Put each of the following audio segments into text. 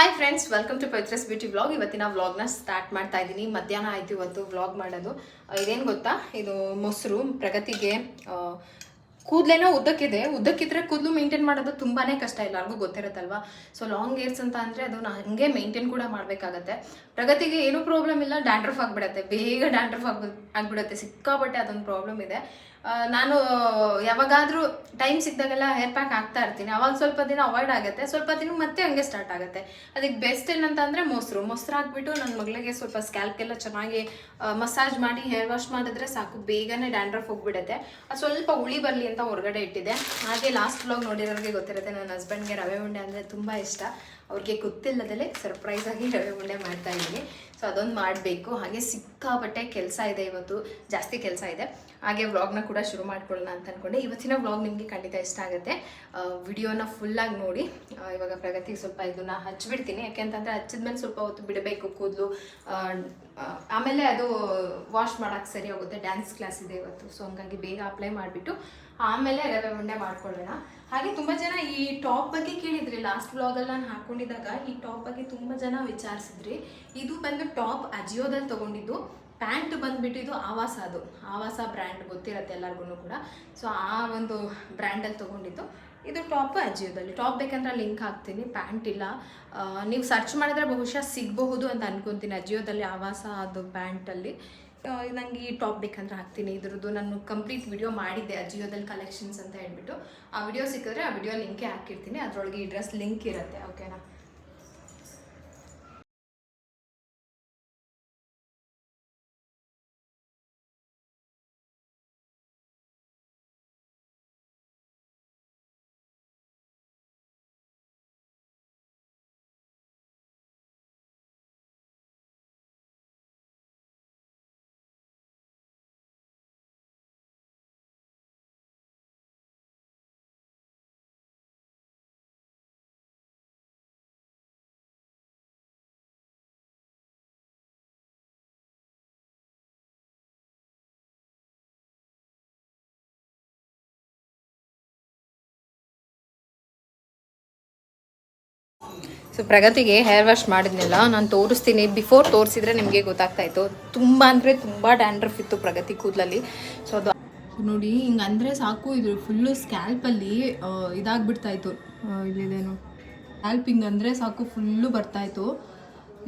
Hi friends welcome to ಪೈತ್ರಸ್ beauty vlog ಇವತ್ತಿನ ವ್ಲಾಗ್ನ ಸ್ಟಾರ್ಟ್ ಮಾಡ್ತಾ ಇದ್ದೀನಿ. ಮಧ್ಯಾಹ್ನ ಆಯ್ತು ಇವತ್ತು ವ್ಲಾಗ್ ಮಾಡೋದು. ಇದೇನು ಗೊತ್ತಾ? ಇದು ಮೊಸರು, ಪ್ರಗತಿಗೆ ಕೂದಲೇನೋ ಉದ್ದಕ್ಕಿದೆ. ಉದ್ದಕ್ಕಿದ್ರೆ ಕೂದಲು ಮೇಂಟೈನ್ ಮಾಡೋದು ತುಂಬಾ ಕಷ್ಟ. ಎಲ್ಲರಿಗೂ ಗೊತ್ತಿರುತ್ತಲ್ವಾ? ಸೊ ಲಾಂಗ್ ಏರ್ಸ್ ಅಂತ ಅಂದರೆ ಅದು ಹಂಗೆ ಮೇಂಟೈನ್ ಕೂಡ ಮಾಡಬೇಕಾಗತ್ತೆ. ಪ್ರಗತಿಗೆ ಏನೂ ಪ್ರಾಬ್ಲಮ್ ಇಲ್ಲ ಡ್ಯಾಂಡ್ರಫ್ ಆಗಿಬಿಡತ್ತೆ. ಬೇಗ ಡ್ಯಾಂಡ್ರಫ್ ಆಗಿ ಆಗ್ಬಿಡತ್ತೆ. ಸಿಕ್ಕಾಪಟ್ಟೆ ಅದೊಂದು ಪ್ರಾಬ್ಲಮ್ ಇದೆ. ನಾನು ಯಾವಾಗಾದರೂ ಟೈಮ್ ಸಿಕ್ಕಿದಾಗೆಲ್ಲ ಹೇರ್ ಪ್ಯಾಕ್ ಹಾಕ್ತಾ ಇರ್ತೀನಿ. ಅವಾಗ ಸ್ವಲ್ಪ ದಿನ ಅವಾಯ್ಡ್ ಆಗುತ್ತೆ. ಸ್ವಲ್ಪ ದಿನ ಮತ್ತೆ ಹಂಗೆ ಸ್ಟಾರ್ಟ್ ಆಗುತ್ತೆ. ಅದಕ್ಕೆ ಬೆಸ್ಟ್ ಏನಂತಂದರೆ ಮೊಸರು. ಮೊಸರು ಹಾಕ್ಬಿಟ್ಟು ನನ್ನ ಮಗಳಿಗೆ ಸ್ವಲ್ಪ ಸ್ಕ್ಯಾಲ್ಕೆಲ್ಲ ಚೆನ್ನಾಗಿ ಮಸಾಜ್ ಮಾಡಿ ಹೇರ್ ವಾಶ್ ಮಾಡಿದ್ರೆ ಸಾಕು. ಬೇಗನೆ ಡ್ಯಾಂಡ್ರಫ್ ಹೋಗ್ಬಿಡುತ್ತೆ. ಅದು ಸ್ವಲ್ಪ ಉಳಿ ಬರಲಿ ಅಂತ ಹೊರಗಡೆ ಇಟ್ಟಿದೆ ಹಾಗೆ ಲಾಸ್ಟ್ ಬ್ಲಾಗ್ ನೋಡಿರೋರಿಗೆ ಗೊತ್ತಿರುತ್ತೆ, ನನ್ನ ಹಸ್ಬೆಂಡ್ಗೆ ರವೆ ಉಂಡೆ ಅಂದರೆ ತುಂಬ ಇಷ್ಟ. ಅವ್ರಿಗೆ ಗೊತ್ತಿಲ್ಲದಲ್ಲೇ ಸರ್ಪ್ರೈಸ್ ಆಗಿ ರವೆ ಉಂಡೆ ಮಾಡ್ತಾ ಇದ್ದೀನಿ. ಸೊ ಅದೊಂದು ಮಾಡಬೇಕು. ಹಾಗೆ ಸಿಕ್ಕಾಪಟ್ಟೆ ಕೆಲಸ ಇದೆ ಇವತ್ತು. ಜಾಸ್ತಿ ಕೆಲಸ ಇದೆ. ಹಾಗೆ ವ್ಲಾಗ್ನ ಕೂಡ ಶುರು ಮಾಡ್ಕೊಳ್ಳೋಣ ಅಂತ ಅನ್ಕೊಂಡೆ. ಇವತ್ತಿನ ವ್ಲಾಗ್ ನಿಮಗೆ ಖಂಡಿತ ಇಷ್ಟ ಆಗುತ್ತೆ. ವಿಡಿಯೋನ ಫುಲ್ಲಾಗಿ ನೋಡಿ. ಇವಾಗ ಪ್ರಗತಿಗೆ ಸ್ವಲ್ಪ ಇದನ್ನ ಹಚ್ಬಿಡ್ತೀನಿ. ಯಾಕೆಂತಂದರೆ ಹಚ್ಚಿದ್ಮೇಲೆ ಸ್ವಲ್ಪ ಹೊತ್ತು ಬಿಡಬೇಕು ಕೂದಲು. ಆಮೇಲೆ ಅದು ವಾಶ್ ಮಾಡೋಕ್ಕೆ ಸರಿ ಹೋಗುತ್ತೆ. ಡ್ಯಾನ್ಸ್ ಕ್ಲಾಸ್ ಇದೆ ಇವತ್ತು. ಸೊ ಹಂಗಾಗಿ ಬೇಗ ಅಪ್ಲೈ ಮಾಡಿಬಿಟ್ಟು ಆಮೇಲೆ ರವೆ ಉಂಡೆ ಮಾಡ್ಕೊಳ್ಳೋಣ. ಹಾಗೆ ತುಂಬ ಜನ ಈ ಟಾಪ್ ಬಗ್ಗೆ ಕೇಳಿದ್ರಿ. ಲಾಸ್ಟ್ ಅಲ್ಲಿ ನಾನು ಹಾಕೊಂಡಿದ್ದಾಗ ಈ ಟಾಪ್ ಬಗ್ಗೆ ತುಂಬ ಜನ ವಿಚಾರಿಸಿದ್ರಿ. ಇದು ಬಂದು ಟಾಪ್ ಅಜಿಯೋದಲ್ಲಿ ತಗೊಂಡಿದ್ದು. ಪ್ಯಾಂಟ್ ಬಂದ್ಬಿಟ್ಟು ಇದು ಆವಾಸ ಅದು ಆವಾಸ ಬ್ರ್ಯಾಂಡ್ ಗೊತ್ತಿರತ್ತೆ ಎಲ್ಲರಿಗೂ ಕೂಡ. ಸೊ ಆ ಒಂದು ಬ್ರ್ಯಾಂಡಲ್ಲಿ ತೊಗೊಂಡಿದ್ದು. ಇದು ಟಾಪ್ ಅಜಿಯೋದಲ್ಲಿ. ಟಾಪ್ ಬೇಕಂದ್ರೆ ಲಿಂಕ್ ಹಾಕ್ತೀನಿ. ಪ್ಯಾಂಟ್ ಇಲ್ಲ. ನೀವು ಸರ್ಚ್ ಮಾಡಿದ್ರೆ ಬಹುಶಃ ಸಿಗಬಹುದು ಅಂತ ಅನ್ಕೊಂತೀನಿ ಅಜಿಯೋದಲ್ಲಿ ಆವಾಸ ಅದು ಪ್ಯಾಂಟಲ್ಲಿ. ನಂಗೆ ಈ ಟಾಪ್ ಬೇಕಂದ್ರೆ ಹಾಕ್ತೀನಿ. ಇದ್ರದ್ದು ನಾನು ಕಂಪ್ಲೀಟ್ ವಿಡಿಯೋ ಮಾಡಿದ್ದೆ ಅಜಿಯೋದಲ್ಲಿ ಕಲೆಕ್ಷನ್ಸ್ ಅಂತ ಹೇಳ್ಬಿಟ್ಟು. ಆ ವಿಡಿಯೋ ಸಿಕ್ಕಿದ್ರೆ ಆ ವಿಡಿಯೋ ಲಿಂಕೇ ಹಾಕಿರ್ತೀನಿ. ಅದರೊಳಗೆ ಈ ಡ್ರೆಸ್ ಲಿಂಕ್ ಇರುತ್ತೆ ಓಕೆನಾ ಸೊ ಪ್ರಗತಿಗೆ ಹೇರ್ ವಾಶ್ ಮಾಡಿದ್ನಲ್ಲ, ನಾನು ತೋರಿಸ್ತೀನಿ. ಬಿಫೋರ್ ತೋರಿಸಿದ್ರೆ ನಿಮಗೆ ಗೊತ್ತಾಗ್ತಾಯಿತ್ತು ತುಂಬ ಅಂದರೆ ತುಂಬ ಡ್ಯಾಂಡ್ರಫ್ ಇತ್ತು ಪ್ರಗತಿ ಕೂದಲಲ್ಲಿ. ಸೊ ಅದು ನೋಡಿ ಹಿಂಗೆ ಅಂದರೆ ಸಾಕು, ಇದು ಫುಲ್ಲು ಸ್ಕ್ಯಾಲ್ಪಲ್ಲಿ ಇದಾಗ್ಬಿಡ್ತಾ ಇತ್ತು. ಇಲ್ಲಿದೇನು ಸ್ಕ್ಯಾಲ್ಪ್ ಹಿಂಗೆ ಅಂದರೆ ಸಾಕು ಫುಲ್ಲು ಬರ್ತಾಯಿತ್ತು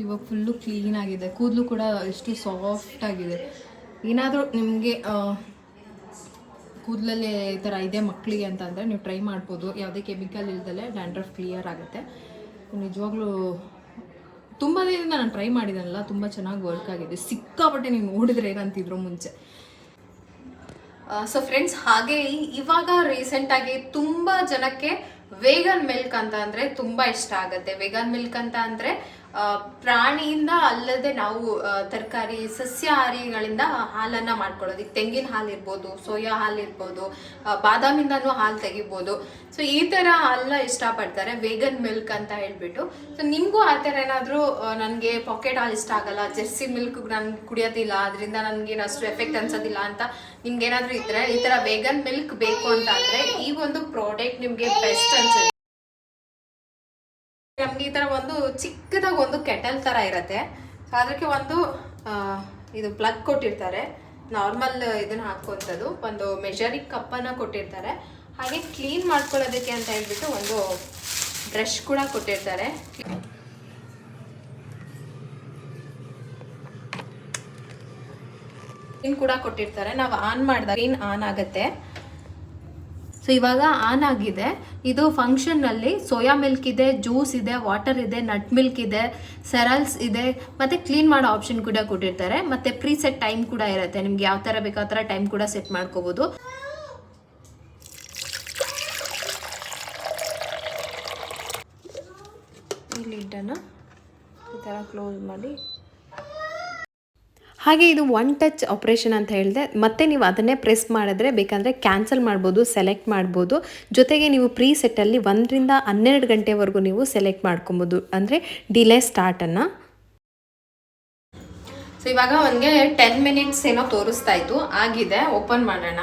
ಇವಾಗ ಫುಲ್ಲು ಕ್ಲೀನ್ ಆಗಿದೆ. ಕೂದಲು ಕೂಡ ಎಷ್ಟು ಸಾಫ್ಟ್ ಆಗಿದೆ. ಏನಾದರೂ ನಿಮಗೆ ಕೂದಲಲ್ಲಿ ಈ ಥರ ಇದೆ ಮಕ್ಕಳಿಗೆ ಅಂತ ಅಂದರೆ ನೀವು ಟ್ರೈ ಮಾಡ್ಬೋದು. ಯಾವುದೇ ಕೆಮಿಕಲ್ ಇಲ್ದಲೆ ಡ್ಯಾಂಡ್ರಫ್ ಕ್ಲಿಯರ್ ಆಗುತ್ತೆ. ನಿಜವಾಗ್ಲೂ ತುಂಬ ದಿನದಿಂದ ನಾನು ಟ್ರೈ ಮಾಡಿದನಲ್ಲ, ತುಂಬ ಚೆನ್ನಾಗಿ ವರ್ಕ್ ಆಗಿದೆ. ಸಿಕ್ಕಾಪಟ್ಟೆ ನೀವು ನೋಡಿದ್ರೆ ಏನಂತಿದ್ರು ಮುಂಚೆ. ಸೊ ಫ್ರೆಂಡ್ಸ್ ಹಾಗೆ ಇವಾಗ ರೀಸೆಂಟ್ ಆಗಿ ತುಂಬಾ ಜನಕ್ಕೆ ವೇಗನ್ ಮಿಲ್ಕ್ ಅಂತ ಅಂದರೆ ತುಂಬಾ ಇಷ್ಟ ಆಗುತ್ತೆ. ವೇಗನ್ ಮಿಲ್ಕ್ ಅಂತ ಅಂದ್ರೆ ಪ್ರಾಣಿಯಿಂದ ಅಲ್ಲದೆ ನಾವು ತರಕಾರಿ, ಸಸ್ಯಾಹಾರಿಗಳಿಂದ ಹಾಲನ್ನ ಮಾಡ್ಕೊಳ್ಳೋದು. ಈಗ ತೆಂಗಿನ ಹಾಲು ಇರ್ಬೋದು, ಸೋಯಾ ಹಾಲು ಇರ್ಬೋದು ಬಾದಾಮಿಂದನೂ ಹಾಲು ತೆಗಿಬೋದು. ಸೊ ಈ ತರ ಹಾಲನ್ನ ಇಷ್ಟಪಡ್ತಾರೆ. ವೇಗನ್ ಮಿಲ್ಕ್ ಅಂತ ಹೇಳ್ಬಿಟ್ಟು. ಸೊ ನಿಮಗೂ ಆ ಥರ ಏನಾದರೂ ನನಗೆ ಪಾಕೆಟ್ ಹಾಲು ಇಷ್ಟ ಆಗಲ್ಲ, ಜೆರ್ಸಿ ಮಿಲ್ಕ್ ನಾನು ಕುಡಿಯೋದಿಲ್ಲ, ಅದರಿಂದ ನನಗೇನು ಅಷ್ಟು ಎಫೆಕ್ಟ್ ಅನ್ಸೋದಿಲ್ಲ ಅಂತ ನಿಮ್ಗೆ ಏನಾದರೂ ಇದ್ರೆ, ಈ ಥರ ವೇಗನ್ ಮಿಲ್ಕ್ ಬೇಕು ಅಂತ ಅಂದ್ರೆ ಈ ಒಂದು ಪ್ರಾಡಕ್ಟ್ ನಿಮಗೆ ಬೆಸ್ಟ್ ಅನ್ಸುತ್ತೆ. ನಮ್ಗೆ ಈ ತರ ಒಂದು ಚಿಕ್ಕದಾಗಿ ಒಂದು ಕೆಟಲ್ ತರ ಇರುತ್ತೆ. ಸೊ ಅದಕ್ಕೆ ಒಂದು ಇದು ಪ್ಲಗ್ ಕೊಟ್ಟಿರ್ತಾರೆ. ನಾರ್ಮಲ್ ಇದನ್ನ ಹಾಕುವಂಥದ್ದು. ಒಂದು ಮೆಜರಿಂಗ್ ಕಪ್ಪನ್ನು ಕೊಟ್ಟಿರ್ತಾರೆ. ಹಾಗೆ ಕ್ಲೀನ್ ಮಾಡ್ಕೊಳ್ಳೋದಕ್ಕೆ ಅಂತ ಹೇಳ್ಬಿಟ್ಟು ಒಂದು ಬ್ರಷ್ ಕೂಡ ಕೊಟ್ಟಿರ್ತಾರೆ. ಕ್ಲೀನ್ ಕೂಡ ಕೊಟ್ಟಿರ್ತಾರೆ. ನಾವು ಆನ್ ಮಾಡಿದಾಗ ಕ್ಲೀನ್ ಆನ್ ಆಗುತ್ತೆ. ಸೊ ಇವಾಗ ಆನ್ ಆಗಿದೆ. ಇದು ಫಂಕ್ಷನ್ನಲ್ಲಿ ಸೋಯಾ ಮಿಲ್ಕ್ ಇದೆ ಜ್ಯೂಸ್ ಇದೆ ವಾಟರ್ ಇದೆ ನಟ್ ಮಿಲ್ಕ್ ಇದೆ ಸೆರಲ್ಸ್ ಇದೆ, ಮತ್ತೆ ಕ್ಲೀನ್ ಮಾಡೋ ಆಪ್ಷನ್ ಕೂಡ ಕೊಟ್ಟಿರ್ತಾರೆ. ಮತ್ತೆ ಪ್ರೀಸೆಟ್ ಟೈಮ್ ಕೂಡ ಇರುತ್ತೆ. ನಿಮ್ಗೆ ಯಾವ ಥರ ಬೇಕೋ ಆ ಥರ ಟೈಮ್ ಕೂಡ ಸೆಟ್ ಮಾಡ್ಕೋಬೋದು. ಲಿಡ್ಡನ್ನು ಈ ಥರ ಕ್ಲೋಸ್ ಮಾಡಿ. ಹಾಗೆ ಇದು ಒನ್ ಟಚ್ ಆಪ್ರೇಷನ್ ಅಂತ ಹೇಳಿದೆ ಮತ್ತೆ ನೀವು ಅದನ್ನೇ ಪ್ರೆಸ್ ಮಾಡಿದ್ರೆ ಬೇಕಂದರೆ ಕ್ಯಾನ್ಸಲ್ ಮಾಡ್ಬೋದು ಸೆಲೆಕ್ಟ್ ಮಾಡ್ಬೋದು. ಜೊತೆಗೆ ನೀವು ಪ್ರೀ ಸೆಟ್ಟಲ್ಲಿ ಒಂದರಿಂದ ಹನ್ನೆರಡು ಗಂಟೆವರೆಗೂ ನೀವು ಸೆಲೆಕ್ಟ್ ಮಾಡ್ಕೊಬೋದು. ಅಂದರೆ ಡಿಲೇ ಸ್ಟಾರ್ಟನ್ನು ಸೊ ಇವಾಗ ಅವನಿಗೆ ಟೆನ್ ಮಿನಿಟ್ಸ್ ಏನೋ ತೋರಿಸ್ತಾ ಇತ್ತು. ಆಗಿದೆ ಓಪನ್ ಮಾಡೋಣ.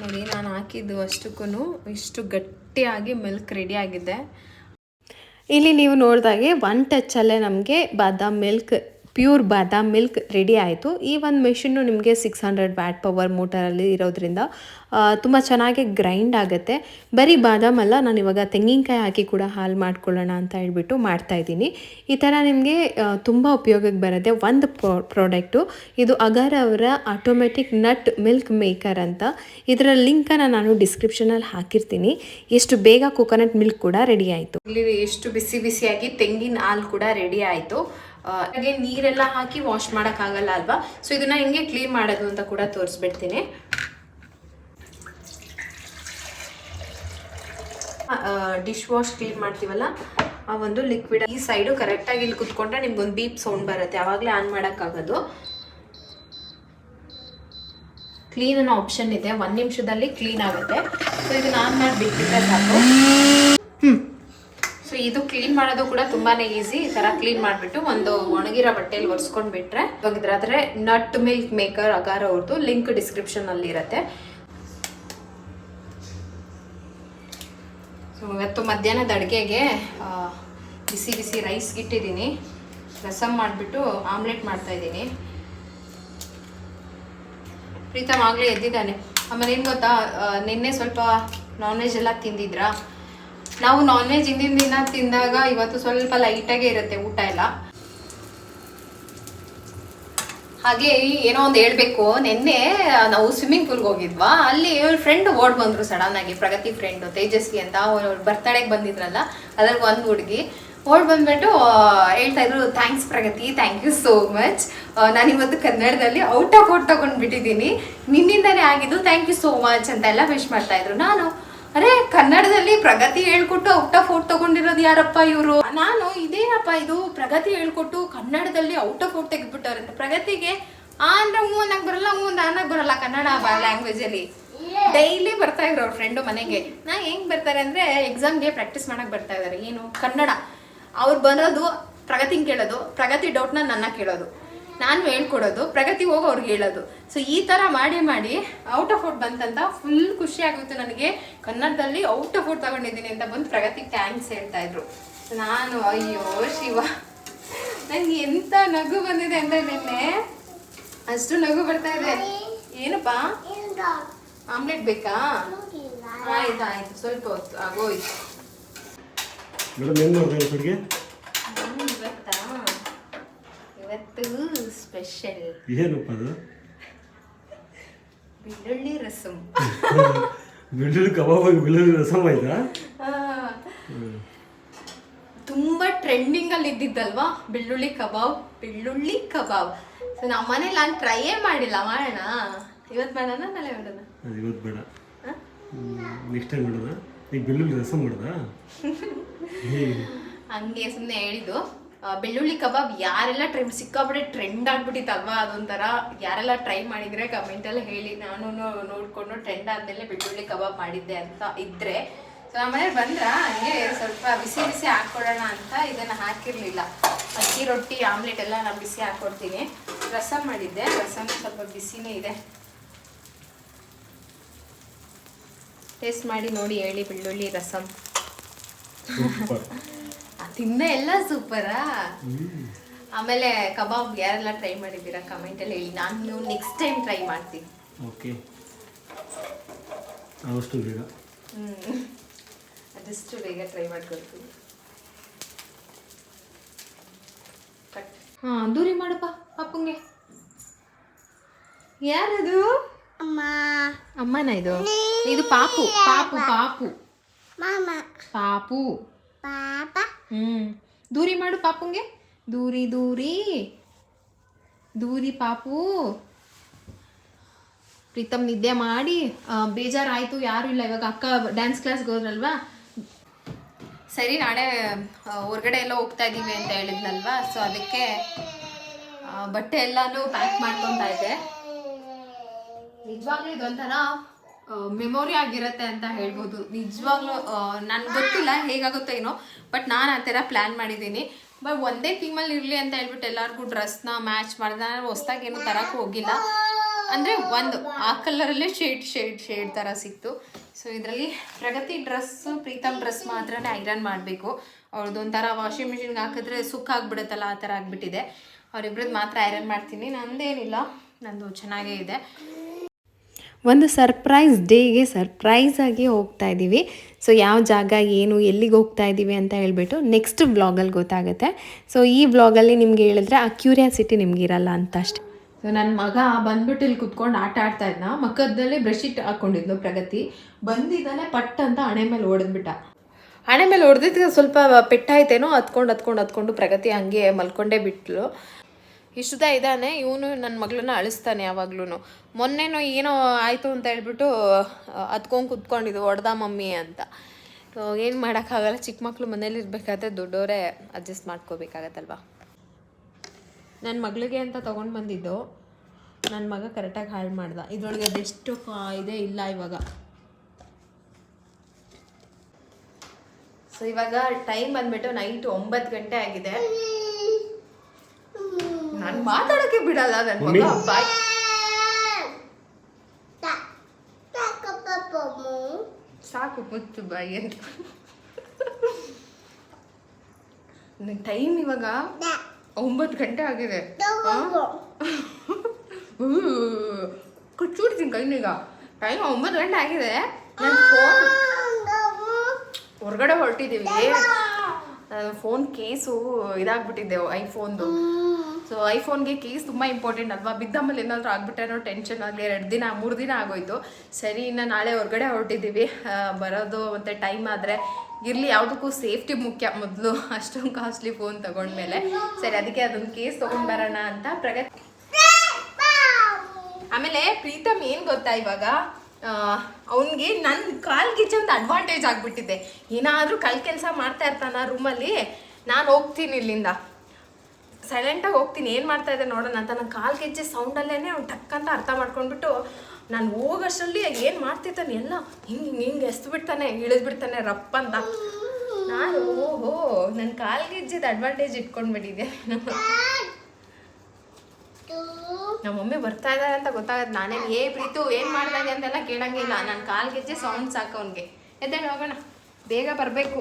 ನೋಡಿ ನಾನು ಹಾಕಿದ್ದು ಅಷ್ಟಕ್ಕೂ ಇಷ್ಟು ಗಟ್ಟಿಯಾಗಿ ಮಿಲ್ಕ್ ರೆಡಿ ಆಗಿದೆ. ಇಲ್ಲಿ ನೀವು ನೋಡಿದಾಗೆ ಒನ್ ಟಚ್ಚಲ್ಲೇ ನಮಗೆ ಬಾದಾಮ್ ಮಿಲ್ಕ್ ಪ್ಯೂರ್ ಬಾದಾಮ್ ಮಿಲ್ಕ್ ರೆಡಿ ಆಯಿತು. ಈ ಒಂದು ಮೆಷಿನ್ನು ನಿಮಗೆ ಸಿಕ್ಸ್ ಹಂಡ್ರೆಡ್ ವ್ಯಾಟ್ ಪವರ್ ಮೋಟರಲ್ಲಿ ಇರೋದ್ರಿಂದ ತುಂಬ ಚೆನ್ನಾಗಿ ಗ್ರೈಂಡ್ ಆಗುತ್ತೆ. ಬರೀ ಬಾದಾಮ್ ಅಲ್ಲ, ನಾನು ಇವಾಗ ತೆಂಗಿನಕಾಯಿ ಹಾಕಿ ಕೂಡ ಹಾಲು ಮಾಡ್ಕೊಳ್ಳೋಣ ಅಂತ ಹೇಳ್ಬಿಟ್ಟು ಮಾಡ್ತಾ ಇದ್ದೀನಿ. ಈ ಥರ ನಿಮಗೆ ತುಂಬ ಉಪಯೋಗಕ್ಕೆ ಬರುತ್ತೆ. ಒಂದು ಪ್ರಾಡಕ್ಟು ಇದು ಅಗರ್ ಅವರ ಆಟೋಮೆಟಿಕ್ ನಟ್ ಮಿಲ್ಕ್ ಮೇಕರ್ ಅಂತ. ಇದರ ಲಿಂಕನ್ನು ನಾನು ಡಿಸ್ಕ್ರಿಪ್ಷನಲ್ಲಿ ಹಾಕಿರ್ತೀನಿ. ಎಷ್ಟು ಬೇಗ ಕೊಕೊನಟ್ ಮಿಲ್ಕ್ ಕೂಡ ರೆಡಿ ಆಯಿತು. ಇಲ್ಲಿ ಎಷ್ಟು ಬಿಸಿ ಬಿಸಿಯಾಗಿ ತೆಂಗಿನ ಹಾಲು ಕೂಡ ರೆಡಿ ಆಯಿತು. ಹಾಗೆ ನೀರೆಲ್ಲ ಹಾಕಿ ವಾಶ್ ಮಾಡೋಕ್ಕಾಗಲ್ಲ ಅಲ್ವಾ? ಸೊ ಇದನ್ನ ಹೆಂಗೆ ಕ್ಲೀನ್ ಮಾಡೋದು ಅಂತ ಕೂಡ ತೋರಿಸ್ಬಿಡ್ತೀನಿ. ಡಿಶ್ ವಾಶ್ ಕ್ಲೀನ್ ಮಾಡ್ತೀವಲ್ಲ? ಆ ಒಂದು ಲಿಕ್ವಿಡ್ ಈ ಸೈಡು ಕರೆಕ್ಟಾಗಿ ಇಲ್ಲಿ ಕುತ್ಕೊಂಡ್ರೆ ನಿಮ್ಗೊಂದು ಬೀಪ್ ಸೌಂಡ್ ಬರುತ್ತೆ. ಆವಾಗಲೇ ಆನ್ ಮಾಡೋಕ್ಕಾಗೋದು. ಕ್ಲೀನ್ ಅನ್ನೋ ಆಪ್ಷನ್ ಇದೆ. ಒಂದು ನಿಮಿಷದಲ್ಲಿ ಕ್ಲೀನ್ ಆಗುತ್ತೆ. ಸೊ ಇದನ್ನ ಆನ್ ಮಾಡಿ ಬಿಟ್ಬಿಟ್ರೆ ಸಾಕು. ಇದು ಕ್ಲೀನ್ ಮಾಡೋದು ಕೂಡ ತುಂಬಾನೇ ಈಸಿ ಈ ತರ ಕ್ಲೀನ್ ಮಾಡಿಬಿಟ್ಟು ಒಂದು ಒಣಗಿರೋ ಬಟ್ಟೆಯಲ್ಲಿ ಒರೆಸ್ಕೊಂಡ್ ಬಿಟ್ರೆ ಆದ್ರೆ ನಟ್ ಮಿಲ್ಕ್ ಮೇಕರ್ ಅಗಾರ ಅವ್ರದ್ದು ಲಿಂಕ್ ಡಿಸ್ಕ್ರಿಪ್ಷನ್ ಅಲ್ಲಿ ಇರುತ್ತೆ. ಇವತ್ತು ಮಧ್ಯಾಹ್ನದ ಅಡುಗೆಗೆ ಬಿಸಿ ಬಿಸಿ ರೈಸ್ ಇಟ್ಟಿದ್ದೀನಿ ರಸಮ್ ಮಾಡಿಬಿಟ್ಟು ಆಮ್ಲೆಟ್ ಮಾಡ್ತಾ ಇದ್ದೀನಿ. ಪ್ರೀತಮ್ ಆಗಲೇ ಎದ್ದಿದ್ದಾನೆ. ಆಮೇಲೆ ಏನು ಗೊತ್ತಾ ನಿನ್ನೆ ಸ್ವಲ್ಪ ನಾನ್ ವೆಜ್ ಎಲ್ಲ ತಿಂದಿದ್ರಾ? ನಾವು ನಾನ್ ವೆಜ್ ಹಿಂದಿನ ದಿನ ತಿಂದಾಗ ಇವತ್ತು ಸ್ವಲ್ಪ ಲೈಟಾಗೇ ಇರುತ್ತೆ ಊಟ ಎಲ್ಲ. ಹಾಗೆ ಏನೋ ಒಂದು ಹೇಳ್ಬೇಕು. ನಿನ್ನೆ ನಾವು ಸ್ವಿಮ್ಮಿಂಗ್ ಪೂಲ್ಗೆ ಹೋಗಿದ್ವಾ. ಅಲ್ಲಿ ಇವ್ರ ಫ್ರೆಂಡ್ ಓಡ್ ಬಂದ್ರು ಸಡನ್ ಆಗಿ, ಪ್ರಗತಿ ಫ್ರೆಂಡ್ ತೇಜಸ್ವಿ ಅಂತ. ಅವ್ರ ಬರ್ತಡೆಗೆ ಬಂದಿದ್ರಲ್ಲ, ಅದ್ರಲ್ಲಿ ಒಂದು ಹುಡುಗಿ. ಓಡ್ ಬಂದ್ಬಿಟ್ಟು ಹೇಳ್ತಾ ಇದ್ರು thanks Pragathi thank you so much ನಾನು ಇವತ್ತು ಕನ್ನಡದಲ್ಲಿ ಔಟ್ ಆಫ್ ಔಟ್ ತಗೊಂಡ್ಬಿಟ್ಟಿದ್ದೀನಿ. ನಿನ್ನಿಂದಾನೇ ಆಗಿದ್ದು ಥ್ಯಾಂಕ್ ಯು ಸೋ ಮಚ್ ಅಂತ ಎಲ್ಲ ವಿಶ್ ಮಾಡ್ತಾ ಇದ್ರು. ನಾನು ಅರೆ, ಕನ್ನಡದಲ್ಲಿ ಪ್ರಗತಿ ಹೇಳ್ಕೊಟ್ಟು ಔಟ್ ಆಫ್ ಔಟ್ ತಗೊಂಡಿರೋದು ಯಾರಪ್ಪ ಇವರು? ನಾನು ಇದೇನಪ್ಪ ಇದು? ಪ್ರಗತಿ ಹೇಳ್ಕೊಟ್ಟು ಕನ್ನಡದಲ್ಲಿ ಔಟ್ ಆಫ್ ಔಟ್ ತೆಗೆದ್ಬಿಟ್ಟವ್ರಂತ ಪ್ರಗತಿಗೆ, ಆ ಅಂದ್ರೆ ಹ್ಞೂ ಬರಲ್ಲ, ಹ್ಞೂ ಅಂತ ಅನ್ನಕ್ ಬರಲ್ಲ ಕನ್ನಡ ಲ್ಯಾಂಗ್ವೇಜ್ ಅಲ್ಲಿ. ಡೈಲಿ ಬರ್ತಾ ಇದ್ರು ಅವ್ರ ಫ್ರೆಂಡು ಮನೆಗೆ. ನಾ ಹೆಂಗ್ ಬರ್ತಾರೆ ಅಂದ್ರೆ ಎಕ್ಸಾಮ್ಗೆ ಪ್ರಾಕ್ಟೀಸ್ ಮಾಡಕ್ ಬರ್ತಾ ಇದಾರೆ. ಏನು? ಕನ್ನಡ. ಅವ್ರು ಬರೋದು ಪ್ರಗತಿನ ಕೇಳೋದು. ಪ್ರಗತಿ ಡೌಟ್ನ ನನ್ನ ಕೇಳೋದು. ನಾನು ಹೇಳ್ಕೊಡೋದು ಪ್ರಗತಿ ಹೋಗಿ ಅವ್ರಿಗೆ ಹೇಳೋದು. ಸೊ ಈ ಥರ ಮಾಡಿ ಮಾಡಿ ಔಟ್ ಆಫ್ ಔಟ್ ಬಂತಂತ ಫುಲ್ ಖುಷಿ ಆಗುತ್ತೆ ನನಗೆ. ಕನ್ನಡದಲ್ಲಿ ಔಟ್ ಆಫ್ ಔಟ್ ತಗೊಂಡಿದ್ದೀನಿ ಅಂತ ಬಂದು ಪ್ರಗತಿ ಥ್ಯಾಂಕ್ಸ್ ಹೇಳ್ತಾ ಇದ್ರು. ನಾನು ಅಯ್ಯೋ ಶಿವ. ನನಗೆ ಎಂತ ನಗು ಬಂದಿದೆ ಅಂದ್ರೆ ನಿನ್ನೆ? ಅಷ್ಟು ನಗು ಬರ್ತಾ ಇದೆ. ಏನಪ್ಪ? ಆಮ್ಲೆಟ್ ಬೇಕಾ? ಆಯ್ತು ಆಯ್ತು. ಸ್ವಲ್ಪ ಹೊತ್ತು ಆಗೋಯ್ತು ಮೇಡಮ್ ಏನು ಮಾಡ್ತಾ ಇದ್ದೀರಿ ಹ್ಮ್, ಇವತ್ತಾ ಸ್ಪೆಷಲ್ ಏನಪ್ಪ ಅದು ಬೆಳ್ಳುಳ್ಳಿ ರಸಂ. ಬೆಳ್ಳುಳ್ಳಿ ಕಬಾಬ್ ಬೆಳ್ಳುಳ್ಳಿ ರಸಮ್ ಆಯ್ತಾ? ತುಂಬಾ ಟ್ರೆಂಡಿಂಗ್ ಅಲ್ಲಿ ಇದ್ದಿದ್ದಲ್ವಾ? ಬೆಳ್ಳುಳ್ಳಿ ಕಬಾಬ್ ಬೆಳ್ಳುಳ್ಳಿ ಕಬಾಬ್. ಸೊ ನಮ್ಮ ಮನೇಲಿ ನಾನು ಟ್ರೈಯೇ ಮಾಡಿಲ್ಲ ಮಾಡೋಣ? ಇವತ್ತು ಮಾಡೋಣ ನಾಳೆ ಮಾಡೋಣ? ಅದು ಇವತ್ತು ಬೇಡ. ನೆಕ್ಸ್ಟ್ ಟೈಮ್ ಮಾಡೋಣ ಈಗ ಬೆಳ್ಳುಳ್ಳಿ ರಸಮ್ ಮಾಡ್ದಾ? ಹಂಗೆ ಸುಮ್ಮನೆ ಹೇಳಿದ್ದು. ಬೆಳ್ಳುಳ್ಳಿ ಕಬಾಬ್ ಯಾರೆಲ್ಲ ಟ್ರೈ ಸಿಕ್ಕಾಬಿಟ್ಟೆ ಟ್ರೆಂಡ್ ಆಗ್ಬಿಟ್ಟಿತ್ತಲ್ವಾ ಅದೊಂಥರ? ಯಾರೆಲ್ಲ ಟ್ರೈ ಮಾಡಿದ್ರೆ ಕಮೆಂಟಲ್ಲಿ ಹೇಳಿ. ನಾನು ನೋಡಿಕೊಂಡು ಟ್ರೆಂಡ್ ಆದಮೇಲೆ ಬೆಳ್ಳುಳ್ಳಿ ಕಬಾಬ್ ಮಾಡಿದ್ದೆ ಅಂತ ಇದ್ರೆ. ಸೊ ನಮ್ಮ ಮನೇಲಿ ಬಂದ್ರ, ಹಂಗೆ ಸ್ವಲ್ಪ ಬಿಸಿ ಬಿಸಿ ಹಾಕ್ಕೊಡೋಣ ಅಂತ ಇದನ್ನ ಹಾಕಿರ್ಲಿಲ್ಲ. ಅಕ್ಕಿ, ರೊಟ್ಟಿ ಆಮ್ಲೆಟ್ ಎಲ್ಲ ನಾನು ಬಿಸಿ ಹಾಕ್ಕೊಡ್ತೀನಿ ರಸಂ ಮಾಡಿದ್ದೆ. ರಸಮ್ ಸ್ವಲ್ಪ ಬಿಸಿನೇ ಇದೆ. ಟೇಸ್ಟ್ ಮಾಡಿ ನೋಡಿ ಹೇಳಿ ಬೆಳ್ಳುಳ್ಳಿ ರಸಂ. ಸೂಪರ್ ತಿಂದ ಎಲ್ಲ ಸೂಪರಾ ಆಮೇಲೆ ಕಬಾಬ್ ಯಾರೆಲ್ಲ ಟ್ರೈ ಮಾಡಿದ್ದೀರಾ ಕಮೆಂಟಲ್ಲಿ ಹೇಳಿ. ನಾನು ನೆಕ್ಸ್ಟ್ ಟೈಮ್ ಟ್ರೈ ಮಾಡ್ತೀನಿ. ಓಕೆ. ಅಷ್ಟು ಬೇಗ. ಹ್ಮ್. ಅದಷ್ಟು ಬೇಗ ಟ್ರೈ ಮಾಡ್ಕೊಳ್ತೀನಿ. ಹಾಂ ದೂರಿ ಮಾಡಪ್ಪ ಪಾಪುಂಗೆ ಯಾರದು? ಅಮ್ಮ. ಅಮ್ಮನ ಇದು? ಇದು ಪಾಪು ಪಾಪು ಪಾಪು. ಮಾಮ. ಪಾಪು. ಪಾಪ. ಹ್ಮ್. ದೂರಿ ಮಾಡು ಪಾಪುಂಗೆ. ದೂರಿ ದೂರಿ. ದೂರಿ ಪಾಪು. ಪ್ರೀತಮ್ ನಿದ್ದೆ ಮಾಡಿ. ಬೇಜಾರಾಯಿತು ಯಾರೂ ಯಾರು ಇಲ್ಲ. ಇವಾಗ ಅಕ್ಕ ಡ್ಯಾನ್ಸ್ ಕ್ಲಾಸ್ಗೆ ಹೋದ್ರಲ್ವಾ? ಸರಿ ನಾಳೆ ಹೊರಗಡೆ ಹೊರ್ಗಡೆ ಎಲ್ಲ ಹೋಗ್ತಾ ಇದ್ದೀವಿ ಅಂತ ಹೇಳಿದ್ನಲ್ವಾ? ಸೊ ಅದಕ್ಕೆ ಬಟ್ಟೆ ಎಲ್ಲಾನು ಪ್ಯಾಕ್ ಮಾಡ್ಕೊತಾ ಇದ್ದೆ. ನಿಜವಾಗ್ಲೂ ಇದೊಂಥರ? ಮೆಮೊರಿ ಆಗಿರತ್ತೆ ಅಂತ ಹೇಳ್ಬೋದು. ನಿಜವಾಗ್ಲೂ ನನ್ಗೆ ಗೊತ್ತಿಲ್ಲ ಹೇಗಾಗುತ್ತೋ ಏನೋ ಬಟ್ ನಾನು ಆ ಥರ ಪ್ಲ್ಯಾನ್ ಮಾಡಿದ್ದೀನಿ. ಬಟ್ ಒಂದೇ ಟೀಮಲ್ಲಿ ಇರಲಿ ಅಂತ ಹೇಳ್ಬಿಟ್ಟು ಎಲ್ಲರಿಗೂ ಡ್ರೆಸ್ನ ಮ್ಯಾಚ್ ಮಾಡಿದೆ, ನಾನು ಹೊಸ್ದಾಗಿ ಏನು ತರಕ್ಕೆ ಹೋಗಿಲ್ಲ. ಅಂದರೆ ಒಂದು, ಆ ಕಲರಲ್ಲೇ ಶೇಡ್ ಶೇಡ್ ಶೇಡ್ ಥರ ಸಿಕ್ತು. ಸೊ ಇದರಲ್ಲಿ ಪ್ರಗತಿ ಡ್ರೆಸ್ಸು ಪ್ರೀತಮ್ ಡ್ರೆಸ್ ಮಾತ್ರನೇ ಐರನ್ ಮಾಡಬೇಕು. ಅವ್ರದ್ದು ಒಂಥರ ವಾಷಿಂಗ್ ಮಿಷಿನ್ಗೆ ಹಾಕಿದ್ರೆ ಸುಕ್ಕ ಆಗಿಬಿಡುತ್ತಲ್ಲ, ಆ ಥರ ಆಗಿಬಿಟ್ಟಿದೆ. ಅವರಿಬ್ರದ್ದು ಮಾತ್ರ ಐರನ್ ಮಾಡ್ತೀನಿ. ನಂದೇನಿಲ್ಲ. ನಂದು ಚೆನ್ನಾಗೇ ಇದೆ. ಒಂದು ಸರ್ಪ್ರೈಸ್ ಡೇಗೆ ಸರ್ಪ್ರೈಸ್ ಆಗಿ ಹೋಗ್ತಾ ಇದ್ದೀವಿ ಸೊ ಯಾವ ಜಾಗ, ಏನು, ಎಲ್ಲಿಗೆ ಹೋಗ್ತಾ ಇದ್ದೀವಿ ಅಂತ ಹೇಳ್ಬಿಟ್ಟು ನೆಕ್ಸ್ಟ್ ವ್ಲಾಗಲ್ಲಿ ಗೊತ್ತಾಗುತ್ತೆ. ಸೊ ಈ ವ್ಲಾಗಲ್ಲಿ ನಿಮ್ಗೆ ಹೇಳಿದ್ರೆ ಆ ಕ್ಯೂರಿಯಾಸಿಟಿ ನಿಮ್ಗೆ ಇರಲ್ಲ ಅಂತ ಅಷ್ಟೆ. ಸೊ ನನ್ನ ಮಗ ಬಂದ್ಬಿಟ್ಟು ಇಲ್ಲಿ ಕುತ್ಕೊಂಡು ಆಟ ಆಡ್ತಾ ಇದ್ನ. ಮಕ್ಕದಲ್ಲೇ ಇಟ್ ಹಾಕೊಂಡಿದ್ಲು ಪ್ರಗತಿ. ಬಂದಿದ್ದಾನೆ ಪಟ್ ಅಂತ ಹಣೆ ಮೇಲೆ ಓಡಿದ್ಬಿಟ್ಟ. ಹಣೆ ಮೇಲೆ ಹೊಡೆದಿದ್ದು ಸ್ವಲ್ಪ ಪೆಟ್ಟಾಯ್ತೇನೋ ಹತ್ಕೊಂಡು ಹತ್ಕೊಂಡು ಹತ್ಕೊಂಡು ಪ್ರಗತಿ ಹಂಗೆ ಮಲ್ಕೊಂಡೇ ಬಿಟ್ಲು. ಇಷ್ಟದ ಇದ್ದಾನೆ ಇವನು ನನ್ನ ಮಗಳನ್ನ ಅಳಿಸ್ತಾನೆ ಯಾವಾಗ್ಲೂ ಮೊನ್ನೆನೋ ಏನೋ ಆಯಿತು ಅಂತ ಹೇಳ್ಬಿಟ್ಟು ಹತ್ಕೊಂಡು ಕುತ್ಕೊಂಡಿದ್ದು ಹೊಡೆದ ಮಮ್ಮಿ ಅಂತ. ಏನು ಮಾಡೋಕ್ಕಾಗಲ್ಲ, ಚಿಕ್ಕ ಮಕ್ಕಳು ಮನೇಲಿ ಇರಬೇಕಾದ್ರೆ ದೊಡ್ಡವರೇ ಅಡ್ಜಸ್ಟ್ ಮಾಡ್ಕೋಬೇಕಾಗತ್ತಲ್ವಾ? ನನ್ನ ಮಗಳಿಗೆ ಅಂತ ತೊಗೊಂಡು ಬಂದಿದ್ದು ನನ್ನ ಮಗ ಕರೆಕ್ಟಾಗಿ ಹಾಳು ಮಾಡ್ದ. ಇದ್ರೊಳಗೆ ಅದೆಷ್ಟು ಇದೆ ಇಲ್ಲ ಇವಾಗ. ಸೊ ಇವಾಗ ಟೈಮ್ ಬಂದ್ಬಿಟ್ಟು ನೈಟ್ ಒಂಬತ್ತು ಗಂಟೆ ಆಗಿದೆ. ನಾನು ಮಾತಾಡೋಕ್ಕೆ ಬಿಡಲ್ಲ ನನ್ನ ಮಗ. ಬಾಯ್ ಸಾಕು ಮುಚ್ಚು ಬಾಯಿ ಅಂತ. ಟೈಮ್ ಇವಾಗ ಒಂಬತ್ತು ಗಂಟೆ ಆಗಿದೆ. ಕುಚ್ಚೂಡ್ತೀನಿ ಕೈನೀಗ ಟೈಮ್ ಒಂಬತ್ತು ಗಂಟೆ ಆಗಿದೆ. ಹೊರಗಡೆ ಹೊರಟಿದ್ದೀವಿ ಫೋನ್ ಕೇಸು ಇದಾಗ್ಬಿಟ್ಟಿದೆ ಐಫೋನ್ದು ಸೊ ಐಫೋನ್ಗೆ ಕೇಸ್ ತುಂಬ ಇಂಪಾರ್ಟೆಂಟ್ ಅಲ್ವಾ? ಬಿದ್ದ ಮೇಲೆ ಏನಾದರೂ ಆಗ್ಬಿಟ್ಟೆ ಅನ್ನೋ ಟೆನ್ಷನ್ ಆಗಲಿ, ಎರಡು ದಿನ, ಮೂರು ದಿನ ಆಗೋಯ್ತು. ಸರಿ, ಇನ್ನು ನಾಳೆ ಹೊರಗಡೆ ಹೊರಟಿದ್ದೀವಿ. ಬರೋದು ಮತ್ತು ಟೈಮ್ ಆದರೆ ಇರಲಿ. ಯಾವುದಕ್ಕೂ ಸೇಫ್ಟಿ ಮುಖ್ಯ. ಮೊದಲು ಅಷ್ಟೊಂದು ಕಾಸ್ಟ್ಲಿ ಫೋನ್ ತೊಗೊಂಡ್ಮೇಲೆ. ಸರಿ, ಅದಕ್ಕೆ ಅದೊಂದು ಕೇಸ್ ತೊಗೊಂಡು ಬರೋಣ ಅಂತ ಪ್ರಗತಿ ಆಮೇಲೆ ಪ್ರೀತಮ್ ಏನು ಗೊತ್ತಾ ಇವಾಗ? ಅವನಿಗೆ ನನ್ನ ಕಾಲ್ ಗಿಚ್ಚ ಒಂದು ಅಡ್ವಾಂಟೇಜ್ ಆಗಿಬಿಟ್ಟಿದೆ. ಏನಾದರೂ ಕಲ್ ಕೆಲಸ ಮಾಡ್ತಾ ಇರ್ತಾನ ರೂಮಲ್ಲಿ ನಾನು ಹೋಗ್ತೀನಿ ಇಲ್ಲಿಂದ. ಸೈಲೆಂಟಾಗಿ ಹೋಗ್ತೀನಿ. ಏನು ಮಾಡ್ತಾ ಇದ್ದೆ ನೋಡೋಣ ಅಂತ. ನನ್ನ ಕಾಲು ಗೆಜ್ಜೆ ಸೌಂಡಲ್ಲೇ ಅವ್ನು ಟಕ್ಕಂತ ಅರ್ಥ ಮಾಡ್ಕೊಂಡ್ಬಿಟ್ಟು ನಾನು ಹೋಗೋಷ್ಟರಲ್ಲಿ ಏನು ಮಾಡ್ತಿರ್ತಾನೆ? ಎಲ್ಲ ಹಿಂಗೆ ಹಿಂಗೆ ಹಿಂಗೆ ಎಸ್ದು ಬಿಡ್ತಾನೆ ಇಳಿದ್ಬಿಡ್ತಾನೆ, ರಪ್ಪ ಅಂತ. ನಾನು ಓಹೋ ನನ್ನ ಕಾಲು ಗೆಜ್ಜೆದು ಅಡ್ವಾಂಟೇಜ್ ಇಟ್ಕೊಂಡ್ಬಿಟ್ಟಿದ್ದೆ. ನಮ್ಮ ಮಮ್ಮಿ ಬರ್ತಾ ಇದ್ದಾರೆ ಅಂತ ಗೊತ್ತಾಗತ್ತೆ ನಾನೇನು ಏ ಪ್ರೀತು, ಏನು ಮಾಡ್ದಂಗೆ ಅಂತೆಲ್ಲ ಕೇಳಂಗಿಲ್ಲ. ನನ್ನ ಕಾಲು ಗೆಜ್ಜೆ ಸೌಂಡ್ ಸಾಕು ಅವನಿಗೆ. ಎದ್ದೇಳಿ, ಹೋಗೋಣ. ಬೇಗ ಬರಬೇಕು.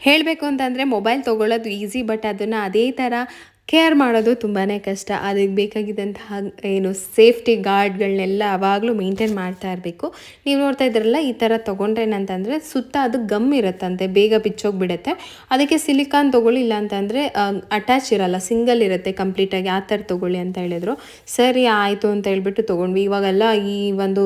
ಹೇಳಬೇಕು ಅಂತಂದರೆ ಮೊಬೈಲ್ ತೊಗೊಳ್ಳೋದು ಈಸಿ ಬಟ್ ಅದನ್ನು ಅದೇ ಥರ ಕೇರ್ ಮಾಡೋದು ತುಂಬಾ ಕಷ್ಟ. ಅದಕ್ಕೆ ಬೇಕಾಗಿದ್ದಂತಹ ಏನು ಸೇಫ್ಟಿ ಗಾರ್ಡ್ಗಳನ್ನೆಲ್ಲ ಅವಾಗಲೂ ಮೇಂಟೈನ್ ಮಾಡ್ತಾ ಇರಬೇಕು. ನೀವು ನೋಡ್ತಾ ಇದ್ರಲ್ಲ ಈ ಥರ ತೊಗೊಂಡ್ರೇನಂತಂದರೆ ಸುತ್ತ ಅದು ಗಮ್ ಇರುತ್ತಂತೆ, ಬೇಗ ಬಿಚ್ಚೋಗ್ಬಿಡುತ್ತೆ. ಅದಕ್ಕೆ ಸಿಲಿಕಾನ್ ತೊಗೊಳ್ಳಿ ಇಲ್ಲ ಅಂತಂದರೆ ಅಟ್ಯಾಚ್ ಇರಲ್ಲ, ಸಿಂಗಲ್ ಇರುತ್ತೆ ಕಂಪ್ಲೀಟಾಗಿ, ಆ ಥರ ತೊಗೊಳ್ಳಿ ಅಂತ ಹೇಳಿದರು. ಸರಿ, ಆಯಿತು ಅಂತ ಹೇಳಿಬಿಟ್ಟು ತೊಗೊಂಡ್ವಿ. ಇವಾಗೆಲ್ಲ ಈ ಒಂದು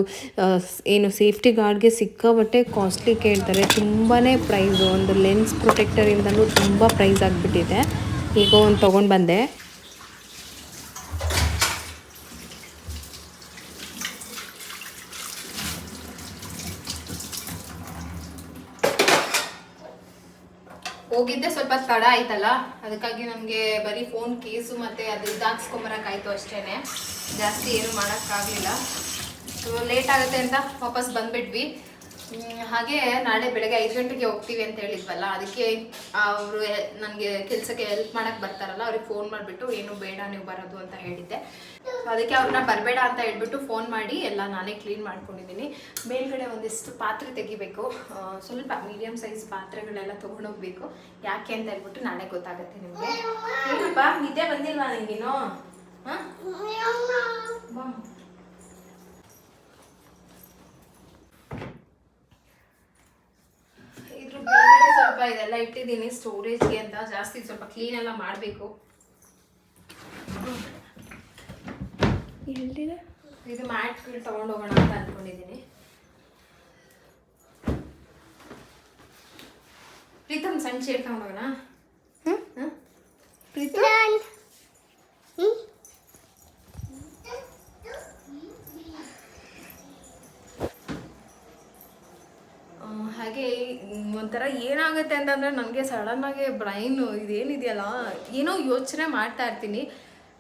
ಏನು ಸೇಫ್ಟಿ ಗಾರ್ಡ್ಗೆ ಸಿಕ್ಕಾಬಟ್ಟೆ ಕಾಸ್ಟ್ಲಿ ಕೇಳ್ತಾರೆ. ತುಂಬಾ ಪ್ರೈಸು, ಒಂದು ಲೆನ್ಸ್ ಪ್ರೊಟೆಕ್ಟರಿಂದನೂ ತುಂಬ ಪ್ರೈಸ್ ಆಗಿಬಿಟ್ಟಿದೆ. ಈಗ ಒಂದು ತೊಗೊಂಡು ಬಂದೆ. ಹೋಗಿದ್ದೆ ಸ್ವಲ್ಪ ತಡ ಆಯ್ತಲ್ಲ, ಅದಕ್ಕಾಗಿ ನಮಗೆ ಬರೀ ಫೋನ್ ಕೇಸು ಮತ್ತು ಅದು ಇದಾಕ್ಸ್ಕೊಂಬರಕ್ಕಾಯ್ತು ಅಷ್ಟೇ ಜಾಸ್ತಿ ಏನು ಮಾಡೋಕ್ಕಾಗಲಿಲ್ಲ. ಸೊ ಲೇಟ್ ಆಗುತ್ತೆ ಅಂತ ವಾಪಸ್ ಬಂದ್ಬಿಟ್ವಿ. ಹಾಗೆ ನಾಳೆ ಬೆಳಗ್ಗೆ ಐದು ಗಂಟೆಗೆ ಹೋಗ್ತೀವಿ ಅಂತ ಹೇಳಿದ್ವಲ್ಲ ಅದಕ್ಕೆ ಅವರು ನನಗೆ ಕೆಲಸಕ್ಕೆ ಹೆಲ್ಪ್ ಮಾಡಕ್ಕೆ ಬರ್ತಾರಲ್ಲ ಅವ್ರಿಗೆ ಫೋನ್ ಮಾಡಿಬಿಟ್ಟು ಏನು ಬೇಡ ನೀವು ಬರೋದು ಅಂತ ಹೇಳಿದ್ದೆ. ಸೊ ಅದಕ್ಕೆ ಅವ್ರನ್ನ ಬರಬೇಡ ಅಂತ ಹೇಳ್ಬಿಟ್ಟು ಫೋನ್ ಮಾಡಿ ಎಲ್ಲ ನಾನೇ ಕ್ಲೀನ್ ಮಾಡ್ಕೊಂಡಿದ್ದೀನಿ. ಮೇಲ್ಗಡೆ ಒಂದಿಷ್ಟು ಪಾತ್ರೆ ತೆಗಿಬೇಕು. ಸ್ವಲ್ಪ ಮೀಡಿಯಮ್ ಸೈಜ್ ಪಾತ್ರೆಗಳೆಲ್ಲ ತೊಗೊಂಡೋಗ್ಬೇಕು ಯಾಕೆ ಅಂತ ಹೇಳ್ಬಿಟ್ಟು ನಾಳೆ ಗೊತ್ತಾಗುತ್ತೆ ನಿಮಗೆ. ಏನಪ್ಪ ನಿದ್ದೆ ಬಂದಿಲ್ವಾ ನಿಮಗೇನು ಹಾಂ? ಸ್ವಲ್ಪ ಇದೆಲ್ಲ ಇಟ್ಟಿದ್ದೀನಿ ಸ್ಟೋರೇಜ್ಗೆ ಅಂತ. ಜಾಸ್ತಿ ಸ್ವಲ್ಪ ಕ್ಲೀನ್ ಎಲ್ಲ ಮಾಡಬೇಕು. ಇದು ಮ್ಯಾಟ್ಗಳು ತಗೊಂಡೋಗೋಣ ಅಂತ ಅನ್ಕೊಂಡಿದ್ದೀನಿ. ಪ್ರೀತಮ್ ಸಣ್ಣ ಚೇರ್ ಹೋಗೋಣ ಹ್ಮ್? ಪ್ರೀತಮ್ ಆ, ಹಾಗೆ ಮ್, ಒಂಥರ ಏನಾಗುತ್ತೆ ಅಂತಂದರೆ ನನಗೆ ಸಡನ್ನಾಗಿ ಬ್ರೈನು ಇದೇನಿದೆಯಲ್ಲ, ಏನೋ ಯೋಚನೆ ಮಾಡ್ತಾ ಇರ್ತೀನಿ.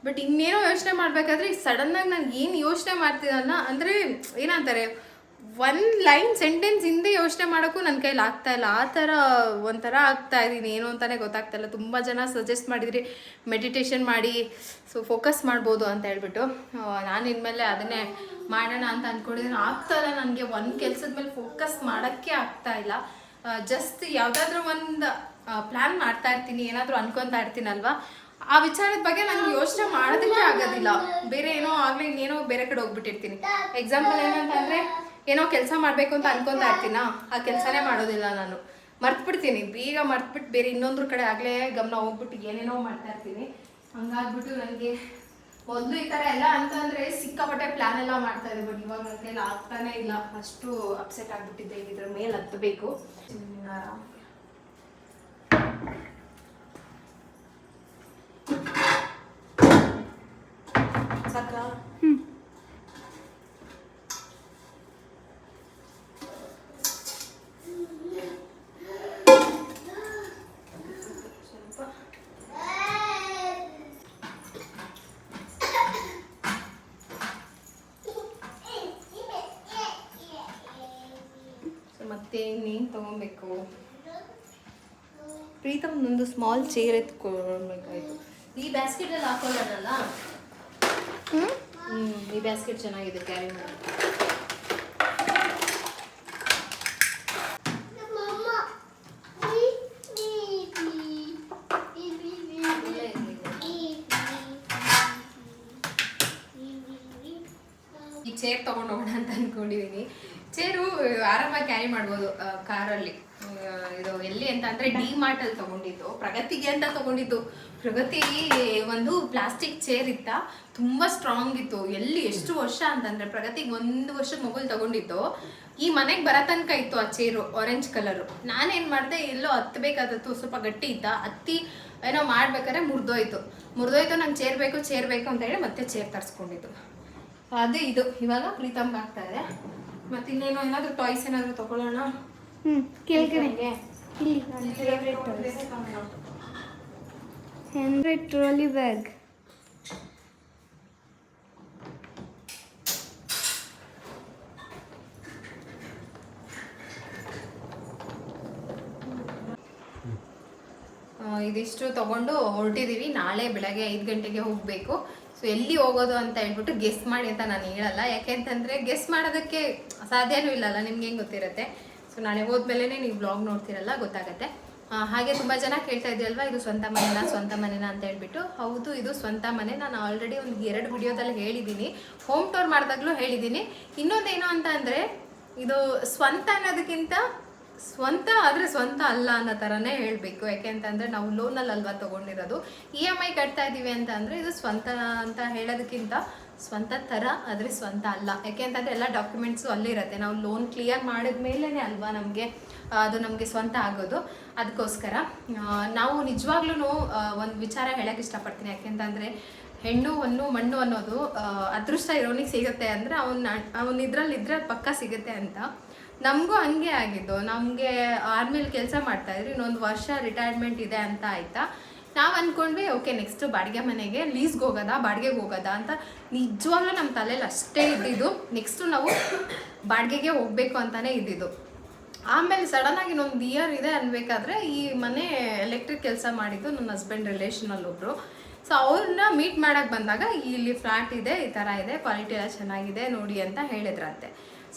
ಬಟ್ ಇನ್ನೇನೋ ಯೋಚನೆ ಮಾಡಬೇಕಾದ್ರೆ ಸಡನ್ನಾಗಿ ನಾನು ಏನು ಯೋಚನೆ ಮಾಡ್ತಿದ್ದಲ್ಲ ಅಂದರೆ ಏನಂತಾರೆ ಒನ್ ಲೈನ್ ಸೆಂಟೆನ್ಸ್ ಹಿಂದೆ ಯೋಚನೆ ಮಾಡೋಕ್ಕೂ ನನ್ನ ಕೈಲಿ ಆಗ್ತಾ ಇಲ್ಲ. ಆ ಥರ ಒಂಥರ ಆಗ್ತಾ ಇದ್ದೀನಿ ಏನು ಅಂತಲೇ ಗೊತ್ತಾಗ್ತಾ ಇಲ್ಲ. ತುಂಬ ಜನ ಸಜೆಸ್ಟ್ ಮಾಡಿದ್ರಿ ಮೆಡಿಟೇಷನ್ ಮಾಡಿ ಸೊ ಫೋಕಸ್ ಮಾಡ್ಬೋದು ಅಂತ ಹೇಳ್ಬಿಟ್ಟು. ನಾನು ಇನ್ಮೇಲೆ ಅದನ್ನೇ ಮಾಡೋಣ ಅಂತ ಅಂದ್ಕೊಂಡಿದ್ದೀನಿ ಆಗ್ತಾ ಇಲ್ಲ ನನಗೆ. ಒಂದು ಕೆಲಸದ ಮೇಲೆ ಫೋಕಸ್ ಮಾಡೋಕ್ಕೆ ಆಗ್ತಾ ಇಲ್ಲ. ಜಸ್ಟ್ ಯಾವುದಾದ್ರೂ ಒಂದು ಪ್ಲ್ಯಾನ್ ಮಾಡ್ತಾ ಇರ್ತೀನಿ, ಏನಾದರೂ ಅನ್ಕೊತಾ ಇರ್ತೀನಲ್ವಾ? ಆ ವಿಚಾರದ ಬಗ್ಗೆ ನನ್ಗೆ ಯೋಚನೆ ಮಾಡೋದಕ್ಕೆ ಆಗೋದಿಲ್ಲ. ಬೇರೆ ಏನೋ ಆಗಲಿ ಏನೋ ಬೇರೆ ಕಡೆ ಹೋಗ್ಬಿಟ್ಟಿರ್ತೀನಿ. ಎಕ್ಸಾಂಪಲ್ ಏನಂತಂದರೆ, ಏನೋ ಕೆಲಸ ಮಾಡಬೇಕು ಅಂತ ಅನ್ಕೊತಾ ಇರ್ತೀನ? ಆ ಕೆಲಸನೇ ಮಾಡೋದಿಲ್ಲ ನಾನು. ಮರ್ತ್ಬಿಡ್ತೀನಿ. ಬೇಗ ಮರ್ತ್ಬಿಟ್ಟು ಬೇರೆ ಇನ್ನೊಂದ್ರ ಕಡೆ ಆಗಲೇ ಗಮನ ಹೋಗ್ಬಿಟ್ಟು ಏನೇನೋ ಮಾಡ್ತಾ ಇರ್ತೀನಿ. ಹಂಗಾಗ್ಬಿಟ್ಟು ನನಗೆ ಮೊದಲು ಈ ಥರ ಎಲ್ಲ ಅಂತಂದರೆ ಸಿಕ್ಕಾಪಟ್ಟೆ ಪ್ಲಾನ್ ಎಲ್ಲ ಮಾಡ್ತಾ ಇದ್ದೆ ಬಟ್ ಇವಾಗ ನನ್ನ ಕೈಲಿ ಆಗ್ತಾನೆ ಇಲ್ಲ. ಅಷ್ಟು ಅಪ್ಸೆಟ್ ಆಗಿಬಿಟ್ಟಿದ್ದೆ ಇದ್ರ ಮೇಲೆ ಹತ್ತಬೇಕು. ಸಾಕಾ ಪ್ರೀತಮ್ ಒಂದು ಸ್ಮಾಲ್ ಚೇರ್ ಎತ್ಕೊಳ್ಬೇಕಾಯ್ತು. ಈ ಬ್ಯಾಸ್ಕೆಟಲ್ಲಿ ಹಾಕೊಳ್ಳೋಣಲ್ಲ ಹ್ಞೂ ಈ ಬ್ಯಾಸ್ಕೆಟ್ ಚೆನ್ನಾಗಿದೆ ಕ್ಯಾರಿ ಮಾಡಿ. ಈ ಚೇರ್ ತಗೊಂಡು ಹೋಗೋಣ ಅಂತ ಅನ್ಕೊಂಡಿದೀನಿ. ಚೇರು ಆರಾಮಾಗಿ ಕ್ಯಾರಿ ಮಾಡ್ಬೋದು ಕಾರಲ್ಲಿ ಇದು ಎಲ್ಲಿ ಅಂತ ಅಂದ್ರೆ ಡಿ ಮಾರ್ಟ್ ಅಲ್ಲಿ ತಗೊಂಡಿದ್ದು. ಪ್ರಗತಿಗೆ ಅಂತ ತಗೊಂಡಿದ್ದು. ಪ್ರಗತಿ ಒಂದು ಪ್ಲಾಸ್ಟಿಕ್ ಚೇರ್ ಇತ್ತ. ತುಂಬಾ ಸ್ಟ್ರಾಂಗ್ ಇತ್ತು. ಎಲ್ಲಿ ಎಷ್ಟು ವರ್ಷ ಅಂತಂದ್ರೆ ಪ್ರಗತಿಗೆ ಒಂದು ವರ್ಷದ ಮೊಬೈಲ್ ತಗೊಂಡಿದ್ದು. ಈ ಮನೆಗೆ ಬರೋ ತನಕ ಇತ್ತು ಆ ಚೇರು ಆರೆಂಜ್ ಕಲರು ನಾನೇನ್ ಮಾಡಿದೆ, ಎಲ್ಲೋ ಹತ್ತಬೇಕಾದತ್ತು ಸ್ವಲ್ಪ ಗಟ್ಟಿ ಇತ್ತ. ಹತ್ತಿ ಏನೋ ಮಾಡ್ಬೇಕಾದ್ರೆ ಮುರಿದೋಯ್ತು. ಮುರಿದೋಯ್ತು, ನಂಗೆ ಚೇರ್ ಬೇಕು ಚೇರ್ ಬೇಕು ಅಂತ ಹೇಳಿ ಮತ್ತೆ ಚೇರ್ ತರಿಸ್ಕೊಂಡಿದ್ದು. ಅದು ಇದು. ಇವಾಗ ಪ್ರೀತಮ್ಗೆ ಆಗ್ತಾ ಇದೆ. ಮತ್ತೆ ಇನ್ನೇನು ಏನಾದ್ರು ಟಾಯ್ಸ್ ಏನಾದರೂ ತಗೊಳ್ಳೋಣ? ಹ್ಮ್ ಇಲ್ಲಿ ಹಂಡ್ರೆಡ್ ಟ್ರಾಲಿ ಬ್ಯಾಗ್ ಆ, ಇದಿಷ್ಟು ತಗೊಂಡು ಹೊರಟಿದೀವಿ. ನಾಳೆ ಬೆಳಗ್ಗೆ ಐದು ಗಂಟೆಗೆ ಹೋಗಬೇಕು. ಸೊ ಎಲ್ಲಿ ಹೋಗೋದು ಅಂತ ಹೇಳ್ಬಿಟ್ಟು ಗೆಸ್ ಮಾಡಿ ಅಂತ ನಾನು ಹೇಳಲ್ಲ. ಯಾಕೆಂತಂದ್ರೆ ಗೆಸ್ ಮಾಡೋದಕ್ಕೆ ಸಾಧ್ಯನೂ ಇಲ್ಲಲ್ಲ. ನಿಮ್ಗೆ ಹೆಂಗೆ ಗೊತ್ತಿರುತ್ತೆ? ಸೊ ನಾಳೆ ಹೋದ್ಮೇಲೆ ನೀವು ಬ್ಲಾಗ್ ನೋಡ್ತಿರಲ್ಲ, ಗೊತ್ತಾಗತ್ತೆ. ಹಾಗೆ ತುಂಬ ಜನ ಕೇಳ್ತಾ ಇದೆಯಲ್ವಾ ಇದು ಸ್ವಂತ ಮನೆನಾ ಸ್ವಂತ ಮನೆನಾ ಅಂತ ಹೇಳ್ಬಿಟ್ಟು. ಹೌದು, ಇದು ಸ್ವಂತ ಮನೆ. ನಾನು ಆಲ್ರೆಡಿ ಒಂದು ಎರಡು ವಿಡಿಯೋದಲ್ಲಿ ಹೇಳಿದ್ದೀನಿ. ಹೋಮ್ ಟೂರ್ ಮಾಡಿದಾಗಲೂ ಹೇಳಿದ್ದೀನಿ. ಇನ್ನೊಂದೇನು ಅಂತ ಅಂದರೆ, ಇದು ಸ್ವಂತ ಅನ್ನೋದಕ್ಕಿಂತ ಸ್ವಂತ ಆದರೆ ಸ್ವಂತ ಅಲ್ಲ ಅನ್ನೋ ಥರನೇ ಹೇಳಬೇಕು. ಯಾಕೆ ಅಂತಂದರೆ ನಾವು ಲೋನಲ್ಲಿ ಅಲ್ವಾ ತೊಗೊಂಡಿರೋದು. ಇ ಎಂ ಐ ಕಟ್ತಾ ಇದ್ದೀವಿ ಅಂತ ಅಂದರೆ, ಇದು ಸ್ವಂತ ಅಂತ ಹೇಳೋದಕ್ಕಿಂತ ಸ್ವಂತ ಥರ, ಆದರೆ ಸ್ವಂತ ಅಲ್ಲ. ಯಾಕೆ ಅಂತಂದರೆ ಎಲ್ಲ ಡಾಕ್ಯುಮೆಂಟ್ಸು ಅಲ್ಲೇ ಇರುತ್ತೆ. ನಾವು ಲೋನ್ ಕ್ಲಿಯರ್ ಮಾಡಿದ ಮೇಲೇ ಅಲ್ವಾ ನಮಗೆ ಅದು ನಮಗೆ ಸ್ವಂತ ಆಗೋದು. ಅದಕ್ಕೋಸ್ಕರ ನಾವು ನಿಜವಾಗ್ಲೂ ಒಂದು ವಿಚಾರ ಹೇಳೋಕ್ಕೆ ಇಷ್ಟಪಡ್ತೀನಿ. ಯಾಕೆಂತಂದರೆ ಹೆಣ್ಣು ಹಣ್ಣು ಮಣ್ಣು ಅನ್ನೋದು ಅದೃಷ್ಟ ಇರೋನಿಗೆ ಸಿಗುತ್ತೆ ಅಂದರೆ ಅವನ ಅವನ ಇದ್ರಲ್ಲಿ ಇದ್ರೆ ಪಕ್ಕ ಸಿಗುತ್ತೆ ಅಂತ. ನಮಗೂ ಹಂಗೆ ಆಗಿದ್ದು. ನಮಗೆ ಆರ್ಮಿಲಿ ಕೆಲಸ ಮಾಡ್ತಾ ಇದ್ರಿ. ಇನ್ನೊಂದು ವರ್ಷ ರಿಟೈರ್ಮೆಂಟ್ ಇದೆ ಅಂತ ಆಯ್ತಾ. ನಾವು ಅಂದ್ಕೊಂಡ್ವಿ ಓಕೆ ನೆಕ್ಸ್ಟ್ ಬಾಡಿಗೆ ಮನೆಗೆ ಲೀಸ್ಗೆ ಹೋಗೋದಾ, ಬಾಡಿಗೆಗೆ ಹೋಗೋದಾ? ಅಂತ ನಿಜವಾಗ್ಲೂ ನಮ್ಮ ತಲೆಯಲ್ಲಿ ಅಷ್ಟೇ ಇದ್ದಿದ್ದು. ನೆಕ್ಸ್ಟು ನಾವು ಬಾಡಿಗೆಗೆ ಹೋಗಬೇಕು ಅಂತಲೇ ಇದ್ದಿದ್ದು. ಆಮೇಲೆ ಸಡನ್ ಆಗಿ ಇನ್ನೊಂದು ಇಯರ್ ಇದೆ ಅನ್ಬೇಕಾದ್ರೆ, ಈ ಮನೆ ಎಲೆಕ್ಟ್ರಿಕ್ ಕೆಲಸ ಮಾಡಿದ್ದು ನನ್ನ ಹಸ್ಬೆಂಡ್ ರಿಲೇಷನಲ್ಲಿ ಒಬ್ರು. ಸೊ ಅವ್ರನ್ನ ಮೀಟ್ ಮಾಡೋಕೆ ಬಂದಾಗ, ಇಲ್ಲಿ ಫ್ಲಾಟ್ ಇದೆ, ಈ ಥರ ಇದೆ ಕ್ವಾಲಿಟಿ ಎಲ್ಲ ಚೆನ್ನಾಗಿದೆ, ನೋಡಿ ಅಂತ ಹೇಳಿದ್ರಂತೆ.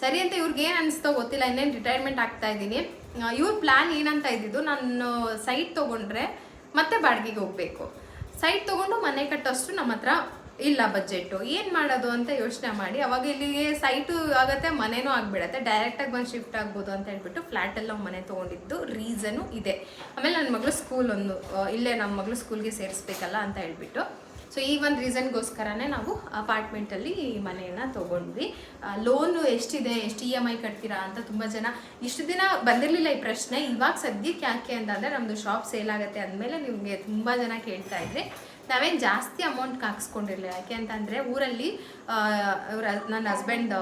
ಸರಿ ಅಂತ ಇವ್ರಿಗೆ ಏನು ಅನಿಸ್ತೋ ಗೊತ್ತಿಲ್ಲ, ಇನ್ನೇನು ರಿಟೈರ್ಮೆಂಟ್ ಆಗ್ತಾ ಇದ್ದೀನಿ. ಇವ್ರ ಪ್ಲ್ಯಾನ್ ಏನಂತ ಇದ್ದಿದ್ದು, ನಾನು ಸೈಟ್ ತೊಗೊಂಡ್ರೆ ಮತ್ತೆ ಬಾಡಿಗೆಗೆ ಹೋಗಬೇಕು. ಸೈಟ್ ತೊಗೊಂಡು ಮನೆ ಕಟ್ಟೋಷ್ಟು ನಮ್ಮ ಹತ್ರ ಇಲ್ಲ ಬಜೆಟ್ಟು ಏನು ಮಾಡೋದು ಅಂತ ಯೋಚನೆ ಮಾಡಿ, ಅವಾಗ ಇಲ್ಲಿಗೆ ಸೈಟು ಆಗುತ್ತೆ, ಮನೆನೂ ಆಗಿಬಿಡತ್ತೆ. ಡೈರೆಕ್ಟಾಗಿ ಬಂದು ಶಿಫ್ಟ್ ಆಗ್ಬೋದು ಅಂತ ಹೇಳ್ಬಿಟ್ಟು ಫ್ಲ್ಯಾಟಲ್ಲಿ ನಾವು ಮನೆ ತೊಗೊಂಡಿದ್ದು ರೀಸನು ಇದೆ. ಆಮೇಲೆ ನನ್ನ ಮಗಳು ಸ್ಕೂಲ್ ಒಂದು ಇಲ್ಲೇ ನಮ್ಮ ಮಗಳು ಸ್ಕೂಲ್ಗೆ ಸೇರಿಸ್ಬೇಕಲ್ಲ ಅಂತ ಹೇಳ್ಬಿಟ್ಟು. ಸೊ ಈ ಒಂದು ರೀಸನ್ಗೋಸ್ಕರನೇ ನಾವು ಅಪಾರ್ಟ್ಮೆಂಟಲ್ಲಿ ಮನೆಯನ್ನು ತೊಗೊಂಡ್ವಿ. ಲೋನು ಎಷ್ಟಿದೆ, ಎಷ್ಟು ಇ ಎಂ ಐ ಕಟ್ತೀರಾ ಅಂತ ತುಂಬ ಜನ ಇಷ್ಟು ದಿನ ಬಂದಿರಲಿಲ್ಲ ಈ ಪ್ರಶ್ನೆ. ಇವಾಗ ಸದ್ಯಕ್ಕೆ ಯಾಕೆ ಅಂತಂದರೆ ನಮ್ಮದು ಶಾಪ್ ಸೇಲ್ ಆಗುತ್ತೆ ಅಂದಮೇಲೆ ನಿಮಗೆ ತುಂಬ ಜನ ಕೇಳ್ತಾ ಇದ್ರಿ, ನಾವೇನು ಜಾಸ್ತಿ ಅಮೌಂಟ್ ಹಾಕ್ಸ್ಕೊಂಡಿರಲಿಲ್ಲ ಯಾಕೆ ಅಂತಂದರೆ ಊರಲ್ಲಿ ನನ್ನ ಹಸ್ಬೆಂಡ್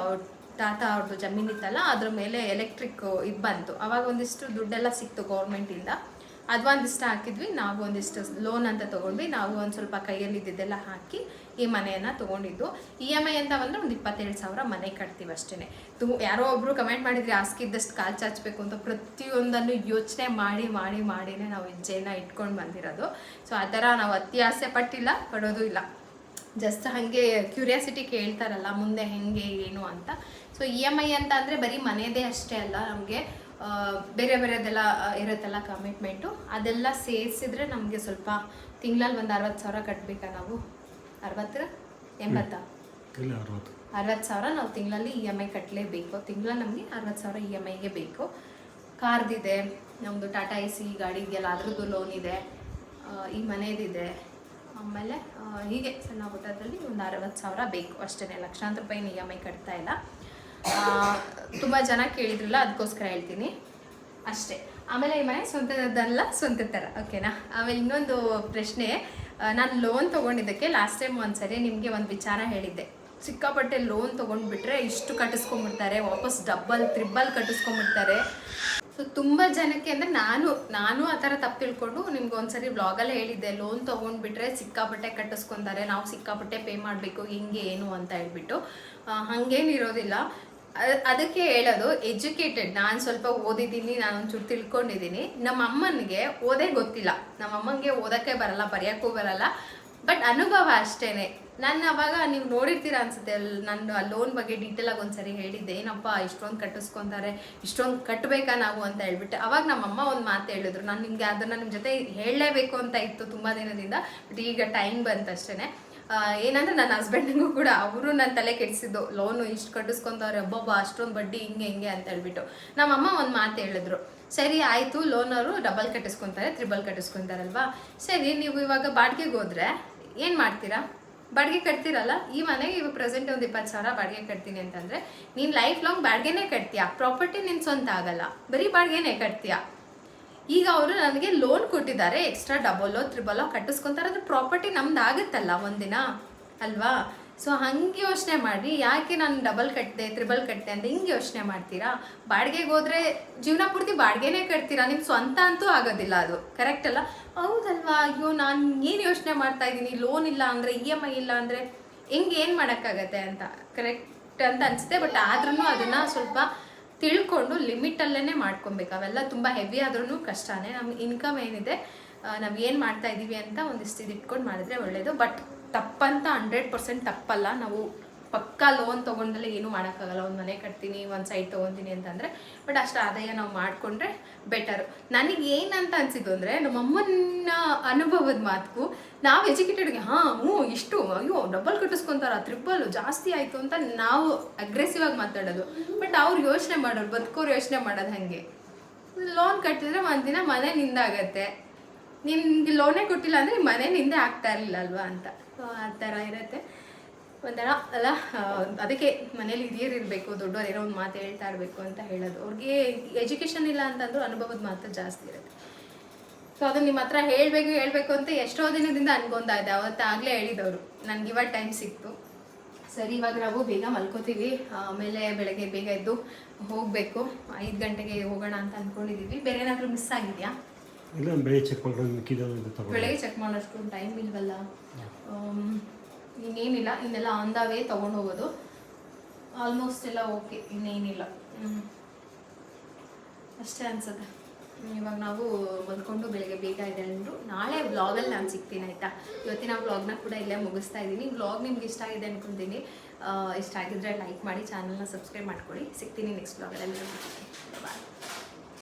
ತಾತ ಅವ್ರದ್ದು ಜಮೀನಿತ್ತಲ್ಲ ಅದ್ರ ಮೇಲೆ ಎಲೆಕ್ಟ್ರಿಕ್ ಇದು ಬಂತು. ಅವಾಗ ಒಂದಿಷ್ಟು ದುಡ್ಡೆಲ್ಲ ಸಿಕ್ತು ಗೌರ್ಮೆಂಟಿಂದ ಒಂದಿಷ್ಟು ಹಾಕಿದ್ವಿ. ನಾವು ಒಂದಿಷ್ಟು ಲೋನ್ ಅಂತ ತೊಗೊಂಡ್ವಿ. ನಾವು ಒಂದು ಸ್ವಲ್ಪ ಕೈಯಲ್ಲಿ ಇದ್ದಿದ್ದೆಲ್ಲ ಹಾಕಿ ಈ ಮನೆಯನ್ನು ತೊಗೊಂಡಿದ್ದು. ಇ ಎಂ ಐ ಅಂತ ಬಂದರೆ ಒಂದು ಇಪ್ಪತ್ತೇಳು ಸಾವಿರ ಮನೆ ಕಟ್ತೀವಿ ಅಷ್ಟೇ ತು, ಯಾರೋ ಒಬ್ಬರು ಕಮೆಂಟ್ ಮಾಡಿದ್ರಿ ಇದ್ದಷ್ಟು ಕಾಲು ಚಾಚಬೇಕು ಅಂತ ಪ್ರತಿಯೊಂದನ್ನು ಯೋಚನೆ ಮಾಡಿ ಮಾಡಿ, ಮಾಡಿನೇ ನಾವು ಹೆಜ್ಜೆನ ಇಟ್ಕೊಂಡು ಬಂದಿರೋದು. ಸೊ ಆ ಥರ ನಾವು ಅತಿ ಆಸೆ ಪಟ್ಟಿಲ್ಲ, ಪಡೋದು ಇಲ್ಲ. ಜಸ್ಟ್ ಹಾಗೆ ಕ್ಯೂರಿಯಾಸಿಟಿ ಕೇಳ್ತಾರಲ್ಲ, ಮುಂದೆ ಹೆಂಗೆ, ಏನು ಅಂತ. ಸೊ ಇ ಎಂ ಐ ಅಂತ ಅಂದರೆ ಬರೀ ಮನೆಯದೇ ಅಷ್ಟೇ ಅಲ್ಲ, ನಮಗೆ ಬೇರೆ ಬೇರೆದೆಲ್ಲ ಇರುತ್ತಲ್ಲ ಕಮಿಟ್ಮೆಂಟು ಅದೆಲ್ಲ ಸೇರಿಸಿದ್ರೆ ನಮಗೆ ಸ್ವಲ್ಪ ತಿಂಗಳಲ್ಲಿ ಒಂದು ಅರವತ್ತು ಸಾವಿರ ಕಟ್ಟಬೇಕಾ ನಾವು? ಅರವತ್ತರ? ಎಂಬತ್ತಾ? ಅರವತ್ತು. ಸಾವಿರ ನಾವು ತಿಂಗಳಲ್ಲಿ ಇ ಎಂ ಐ ಕಟ್ಟಲೇಬೇಕು ತಿಂಗಳ ನಮಗೆ ಅರವತ್ತು ಸಾವಿರ ಇ ಎಂ ಐಗೆ ಬೇಕು. ಕಾರ್ದಿದೆ ನಮ್ಮದು ಟಾಟಾ ಎ ಸಿ ಗಾಡಿ ಇದೆಯಲ್ಲ ಅದ್ರದ್ದು ಲೋನ್ ಇದೆ. ಈ ಮನೆಯದಿದೆ ಆಮೇಲೆ ಹೀಗೆ ಸಣ್ಣ ಊಟದಲ್ಲಿ ಒಂದು ಅರವತ್ತು ಸಾವಿರ ಬೇಕು. ಅಷ್ಟೇ ಲಕ್ಷಾಂತರ ರೂಪಾಯಿನ ಇ ಎಂ ಐ ಕಟ್ತಾ ಇಲ್ಲ. ತುಂಬ ಜನ ಕೇಳಿದ್ರಲ್ಲ, ಅದಕ್ಕೋಸ್ಕರ ಹೇಳ್ತೀನಿ. ಅಷ್ಟೇ. ಆಮೇಲೆ ಈ ಮನೆ ಸ್ವಂತದಲ್ಲ ಸ್ವಂತ ಥರ. ಓಕೆನಾ ಆಮೇಲೆ ಇನ್ನೊಂದು ಪ್ರಶ್ನೆ ನಾನು ಲೋನ್ ತೊಗೊಂಡಿದ್ದಕ್ಕೆ ಲಾಸ್ಟ್ ಟೈಮ್ ಒಂದ್ಸರಿ ನಿಮಗೆ ಒಂದು ವಿಚಾರ ಹೇಳಿದ್ದೆ. ಸಿಕ್ಕಾಪಟ್ಟೆ ಲೋನ್ ತೊಗೊಂಡ್ಬಿಟ್ರೆ ಇಷ್ಟು ಕಟ್ಟಿಸ್ಕೊಂಡ್ಬಿಡ್ತಾರೆ, ವಾಪಸ್ ಡಬ್ಬಲ್ ತ್ರಿಬ್ಬಲ್ ಕಟ್ಟಿಸ್ಕೊಂಡ್ಬಿಡ್ತಾರೆ. ಸೊ ತುಂಬ ಜನಕ್ಕೆ ಅಂದರೆ ನಾನು ನಾನು ಆ ಥರ ತಪ್ಪು ತಿಳ್ಕೊಂಡು ನಿಮ್ಗೆ ಒಂದ್ಸರಿ ಬ್ಲಾಗಲ್ಲಿ ಹೇಳಿದ್ದೆ. ಲೋನ್ ತೊಗೊಂಡ್ಬಿಟ್ರೆ ಸಿಕ್ಕಾಪಟ್ಟೆ ಕಟ್ಟಿಸ್ಕೊಂತಾರೆ, ನಾವು ಸಿಕ್ಕಾಪಟ್ಟೆ ಪೇ ಮಾಡಬೇಕು, ಹಿಂಗೆ ಏನು ಅಂತ ಹೇಳ್ಬಿಟ್ಟು. ಹಾಗೇನಿರೋದಿಲ್ಲ. ಅದಕ್ಕೆ ಹೇಳೋದು ಎಜುಕೇಟೆಡ್ ನಾನು ಸ್ವಲ್ಪ ಓದಿದ್ದೀನಿ ನಾನು ಒಂಚೂರು ತಿಳ್ಕೊಂಡಿದ್ದೀನಿ. ನಮ್ಮ ಅಮ್ಮನಿಗೆ ಓದೇ ಗೊತ್ತಿಲ್ಲ. ನಮ್ಮ ಅಮ್ಮನಿಗೆ ಓದೋಕ್ಕೆ ಬರಲ್ಲ, ಬರೆಯೋಕ್ಕೂ ಬರಲ್ಲ. ಬಟ್ ಅನುಭವ ಅಷ್ಟೇನೆ. ನಾನು ಅವಾಗ ನೀವು ನೋಡಿರ್ತೀರ ಅನ್ಸುತ್ತೆ ಅಲ್ಲಿ ನಾನು ಆ ಲೋನ್ ಬಗ್ಗೆ ಡೀಟೇಲ್ ಆಗಿ ಒಂದ್ಸರಿ ಹೇಳಿದ್ದೆ. ಏನಪ್ಪ, ಇಷ್ಟೊಂದು ಕಟ್ಟಿಸ್ಕೊಂತಾರೆ, ಇಷ್ಟೊಂದು ಕಟ್ಟಬೇಕಾ ನಾವು ಅಂತ ಹೇಳ್ಬಿಟ್ಟು ಅವಾಗ ನಮ್ಮಮ್ಮ ಒಂದು ಮಾತು ಹೇಳಿದ್ರು. ನಾನು ನಿಮಗೆ ಅದನ್ನು ನಿಮ್ಮ ಜೊತೆ ಹೇಳಲೇಬೇಕು ಅಂತ ಇತ್ತು ತುಂಬ ದಿನದಿಂದ. ಬಟ್ ಈಗ ಟೈಮ್ ಬಂತಷ್ಟೇ ಏನಂದ್ರೆ ನನ್ನ ಹಸ್ಬೆಂಡಿಗೂ ಕೂಡ ಅವರು ನನ್ನ ತಲೆ ಕೆಡಿಸಿದ್ದು. ಲೋನು ಇಷ್ಟು ಕಟ್ಟಿಸ್ಕೊಂತವ್ರೆ ಒಬ್ಬೊಬ್ಬ ಅಷ್ಟೊಂದು ಬಡ್ಡಿ ಹಿಂಗೆ ಹಿಂಗೆ ಅಂತ ಹೇಳ್ಬಿಟ್ಟು. ನಮ್ಮಮ್ಮ ಒಂದು ಮಾತು ಹೇಳಿದ್ರು. ಸರಿ, ಆಯಿತು ಲೋನವರು ಡಬಲ್ ಕಟ್ಟಿಸ್ಕೊತಾರೆ ತ್ರಿಬಲ್ ಕಟ್ಟಿಸ್ಕೊತಾರಲ್ವಾ? ಸರಿ, ನೀವು ಇವಾಗ ಬಾಡಿಗೆಗೆ ಹೋದ್ರೆ ಏನು ಮಾಡ್ತೀರಾ? ಬಾಡಿಗೆ ಕಟ್ತೀರಲ್ಲ, ಈ ಮನೆಗೆ ಇವಾಗ ಪ್ರೆಸೆಂಟ್ ಒಂದು ಇಪ್ಪತ್ತು ಸಾವಿರ ಬಾಡಿಗೆ ಕಟ್ತೀನಿ ಅಂತಂದರೆ, ನೀನು ಲೈಫ್ ಲಾಂಗ್ ಬಾಡಿಗೆನೇ ಕಟ್ತೀಯಾ? ಪ್ರಾಪರ್ಟಿ ನಿನ್ನ ಸ್ವಂತ ಆಗಲ್ಲ. ಬರೀ ಬಾಡಿಗೆನೇ ಕಟ್ತೀಯಾ? ಈಗ ಅವರು ನನಗೆ ಲೋನ್ ಕೊಟ್ಟಿದ್ದಾರೆ ಎಕ್ಸ್ಟ್ರಾ ಡಬಲೋ ತ್ರಿಬಲೋ ಕಟ್ಟಿಸ್ಕೊತಾರೆ ಅಂದರೆ ಪ್ರಾಪರ್ಟಿ ನಮ್ದು ಆಗುತ್ತಲ್ಲ ಒಂದಿನ, ಅಲ್ವಾ? ಸೊ ಹಂಗೆ ಯೋಚನೆ ಮಾಡಿ, ಯಾಕೆ ನಾನು ಡಬಲ್ ಕಟ್ಟಿದೆ ತ್ರಿಬಲ್ ಕಟ್ಟಿದೆ ಅಂತ ಹಿಂಗೆ ಯೋಚನೆ ಮಾಡ್ತೀರಾ? ಬಾಡಿಗೆಗೆ ಹೋದರೆ ಜೀವನ ಪೂರ್ತಿ ಬಾಡಿಗೆನೇ ಕಟ್ತೀರಾ? ನಿಮ್ಮ ಸ್ವಂತ ಅಂತೂ ಆಗೋದಿಲ್ಲ ಅದು ಕರೆಕ್ಟ್ ಅಲ್ಲ? ಹೌದಲ್ವಾ? ಅಯ್ಯೋ, ನಾನು ಏನು ಯೋಚನೆ ಮಾಡ್ತಾ ಇದ್ದೀನಿ? ಲೋನ್ ಇಲ್ಲ ಅಂದರೆ ಇ ಎಂ ಐ ಇಲ್ಲ ಅಂದರೆ, ಹೆಂಗೆ ಏನು ಮಾಡೋಕ್ಕಾಗತ್ತೆ ಅಂತ ಕರೆಕ್ಟ್ ಅಂತ ಅನಿಸುತ್ತೆ ಬಟ್ ಆದ್ರೂ ಅದನ್ನು ಸ್ವಲ್ಪ ತಿಳ್ಕೊಂಡು ಲಿಮಿಟಲ್ಲೇ ಮಾಡ್ಕೊಬೇಕು. ಅವೆಲ್ಲ ತುಂಬ ಹೆವಿ ಆದ್ರೂ ಕಷ್ಟನೇ. ನಮ್ಮ ಇನ್ಕಮ್ ಏನಿದೆ ನಾವು ಏನು ಮಾಡ್ತಾ ಇದ್ದೀವಿ ಅಂತ ಒಂದಿಷ್ಟು ಇದು ಇಟ್ಕೊಂಡು ಮಾಡಿದ್ರೆ ಒಳ್ಳೆಯದು ಬಟ್ ತಪ್ಪಂತ ಹಂಡ್ರೆಡ್ ಪರ್ಸೆಂಟ್ ತಪ್ಪಲ್ಲ. ನಾವು ಪಕ್ಕಾ ಲೋನ್ ತೊಗೊಂಡಲ್ಲಿ ಏನೂ ಮಾಡೋಕ್ಕಾಗಲ್ಲ. ಒಂದು ಮನೆ ಕಟ್ತೀನಿ, ಒಂದು ಸೈಟ್ ತೊಗೊತೀನಿ ಅಂತಂದರೆ, ಬಟ್ ಅಷ್ಟು ಆದಾಯ ನಾವು ಮಾಡಿಕೊಂಡ್ರೆ ಬೆಟರ್ ನನಗೆ ಏನಂತ ಅನಿಸಿದ್ದು ಅಂದರೆ ನಮ್ಮಮ್ಮನ ಅನುಭವದ ಮಾತು ನಾವು ಎಜುಕೇಟೆಡ್ಗೆ ಹಾಂ, ಹ್ಞೂ, ಇಷ್ಟು, ಅಯ್ಯೋ ಡಬಲ್ ಕಟ್ಟಿಸ್ಕೊತಾರ ತ್ರಿಬಲ್ ಜಾಸ್ತಿ ಆಯಿತು ಅಂತ ನಾವು ಅಗ್ರೆಸಿವ್ ಆಗಿ ಮಾತಾಡೋದು. ಬಟ್ ಅವ್ರು ಯೋಚನೆ ಮಾಡೋರು, ಬದುಕೋರು ಯೋಚನೆ ಮಾಡೋದು ಹಾಗೆ. ಲೋನ್ ಕಟ್ಟಿದ್ರೆ ಒಂದಿನ ಮನೆ ನಿಂದಾಗತ್ತೆ ನಿನ್ಗೆ ಲೋನೇ ಕೊಟ್ಟಿಲ್ಲ ಅಂದರೆ ಮನೆ ನಿಂದೆ ಆಗ್ತಾ ಇರಲಿಲ್ಲ ಅಲ್ವಾ ಅಂತ. ಸೊ ಆ ಥರ ಇರುತ್ತೆ. ಒಂಥರ ಅಲ್ಲ ಅದಕ್ಕೆ ಮನೇಲಿ ಹಿರಿಯರು ಇರಬೇಕು ದೊಡ್ಡವ್ರು ಏನೋ ಒಂದು ಮಾತು ಹೇಳ್ತಾ ಇರಬೇಕು ಅಂತ ಹೇಳೋದು. ಅವ್ರಿಗೆ ಎಜುಕೇಷನ್ ಇಲ್ಲ ಅಂತಂದ್ರೂ ಅನುಭವದ ಮಾತು ಜಾಸ್ತಿ ಇರುತ್ತೆ. ಸೊ ಅದನ್ನ ನಿಮ್ಮ ಹತ್ರ ಹೇಳಬೇಕು ಹೇಳಬೇಕು ಅಂತ ಎಷ್ಟೋ ದಿನದಿಂದ ಅನ್ಕೊಂತಾ ಇದ್ದೆ. ಅವತ್ತಾಗಲೇ ಹೇಳಿದವರು ನನಗೆ ಇವಾಗ ಟೈಮ್ ಸಿಕ್ತು. ಸರಿ ಇವಾಗ ನಾವು ಬೇಗ ಮಲ್ಕೋತೀವಿ. ಆಮೇಲೆ ಬೆಳಗ್ಗೆ ಬೇಗ ಎದ್ದು ಹೋಗಬೇಕು. ಐದು ಗಂಟೆಗೆ ಹೋಗೋಣ ಅಂತ ಅಂದ್ಕೊಂಡಿದ್ದೀವಿ ಬೇರೆ ಏನಾದರೂ ಮಿಸ್ ಆಗಿದೆಯಾ? ಬೆಳಿಗ್ಗೆ ಚೆಕ್ ಇದು ಮಾಡೋಷ್ಟು ಟೈಮ್ ಇಲ್ವಲ್ಲ? ಇನ್ನೇನಿಲ್ಲ ಇನ್ನೆಲ್ಲ ಆನ್ ದ ವೇ ತೊಗೊಂಡು ಹೋಗೋದು. ಆಲ್ಮೋಸ್ಟ್ ಎಲ್ಲ ಓಕೆ ಇನ್ನೇನಿಲ್ಲ. ಅಷ್ಟೇ ಅನ್ಸುತ್ತೆ. ಇವಾಗ ನಾವು ಬಂದ್ಕೊಂಡು ಬೆಳಗ್ಗೆ ಬೇಗ ಇದೆ ಅಂದ್ರು ನಾಳೆ ವ್ಲಾಗಲ್ಲಿ ನಾನು ಸಿಗ್ತೀನಿ ಆಯಿತಾ? ಇವತ್ತಿನ ವ್ಲಾಗ್ನ ಕೂಡ ಇಲ್ಲೇ ಮುಗಿಸ್ತಾ ಇದ್ದೀನಿ. ವ್ಲಾಗ್ ನಿಮ್ಗೆ ಇಷ್ಟ ಆಗಿದೆ ಅನ್ಕೊಂತೀನಿ. ಆ, ಇಷ್ಟ ಆಗಿದ್ರೆ ಲೈಕ್ ಮಾಡಿ ಚಾನಲ್ನ ಸಬ್ಸ್ಕ್ರೈಬ್ ಮಾಡ್ಕೊಳ್ಳಿ. ಸಿಗ್ತೀನಿ ನೆಕ್ಸ್ಟ್ ವ್ಲಾಗಲ್ಲಿ ಬಾಯ್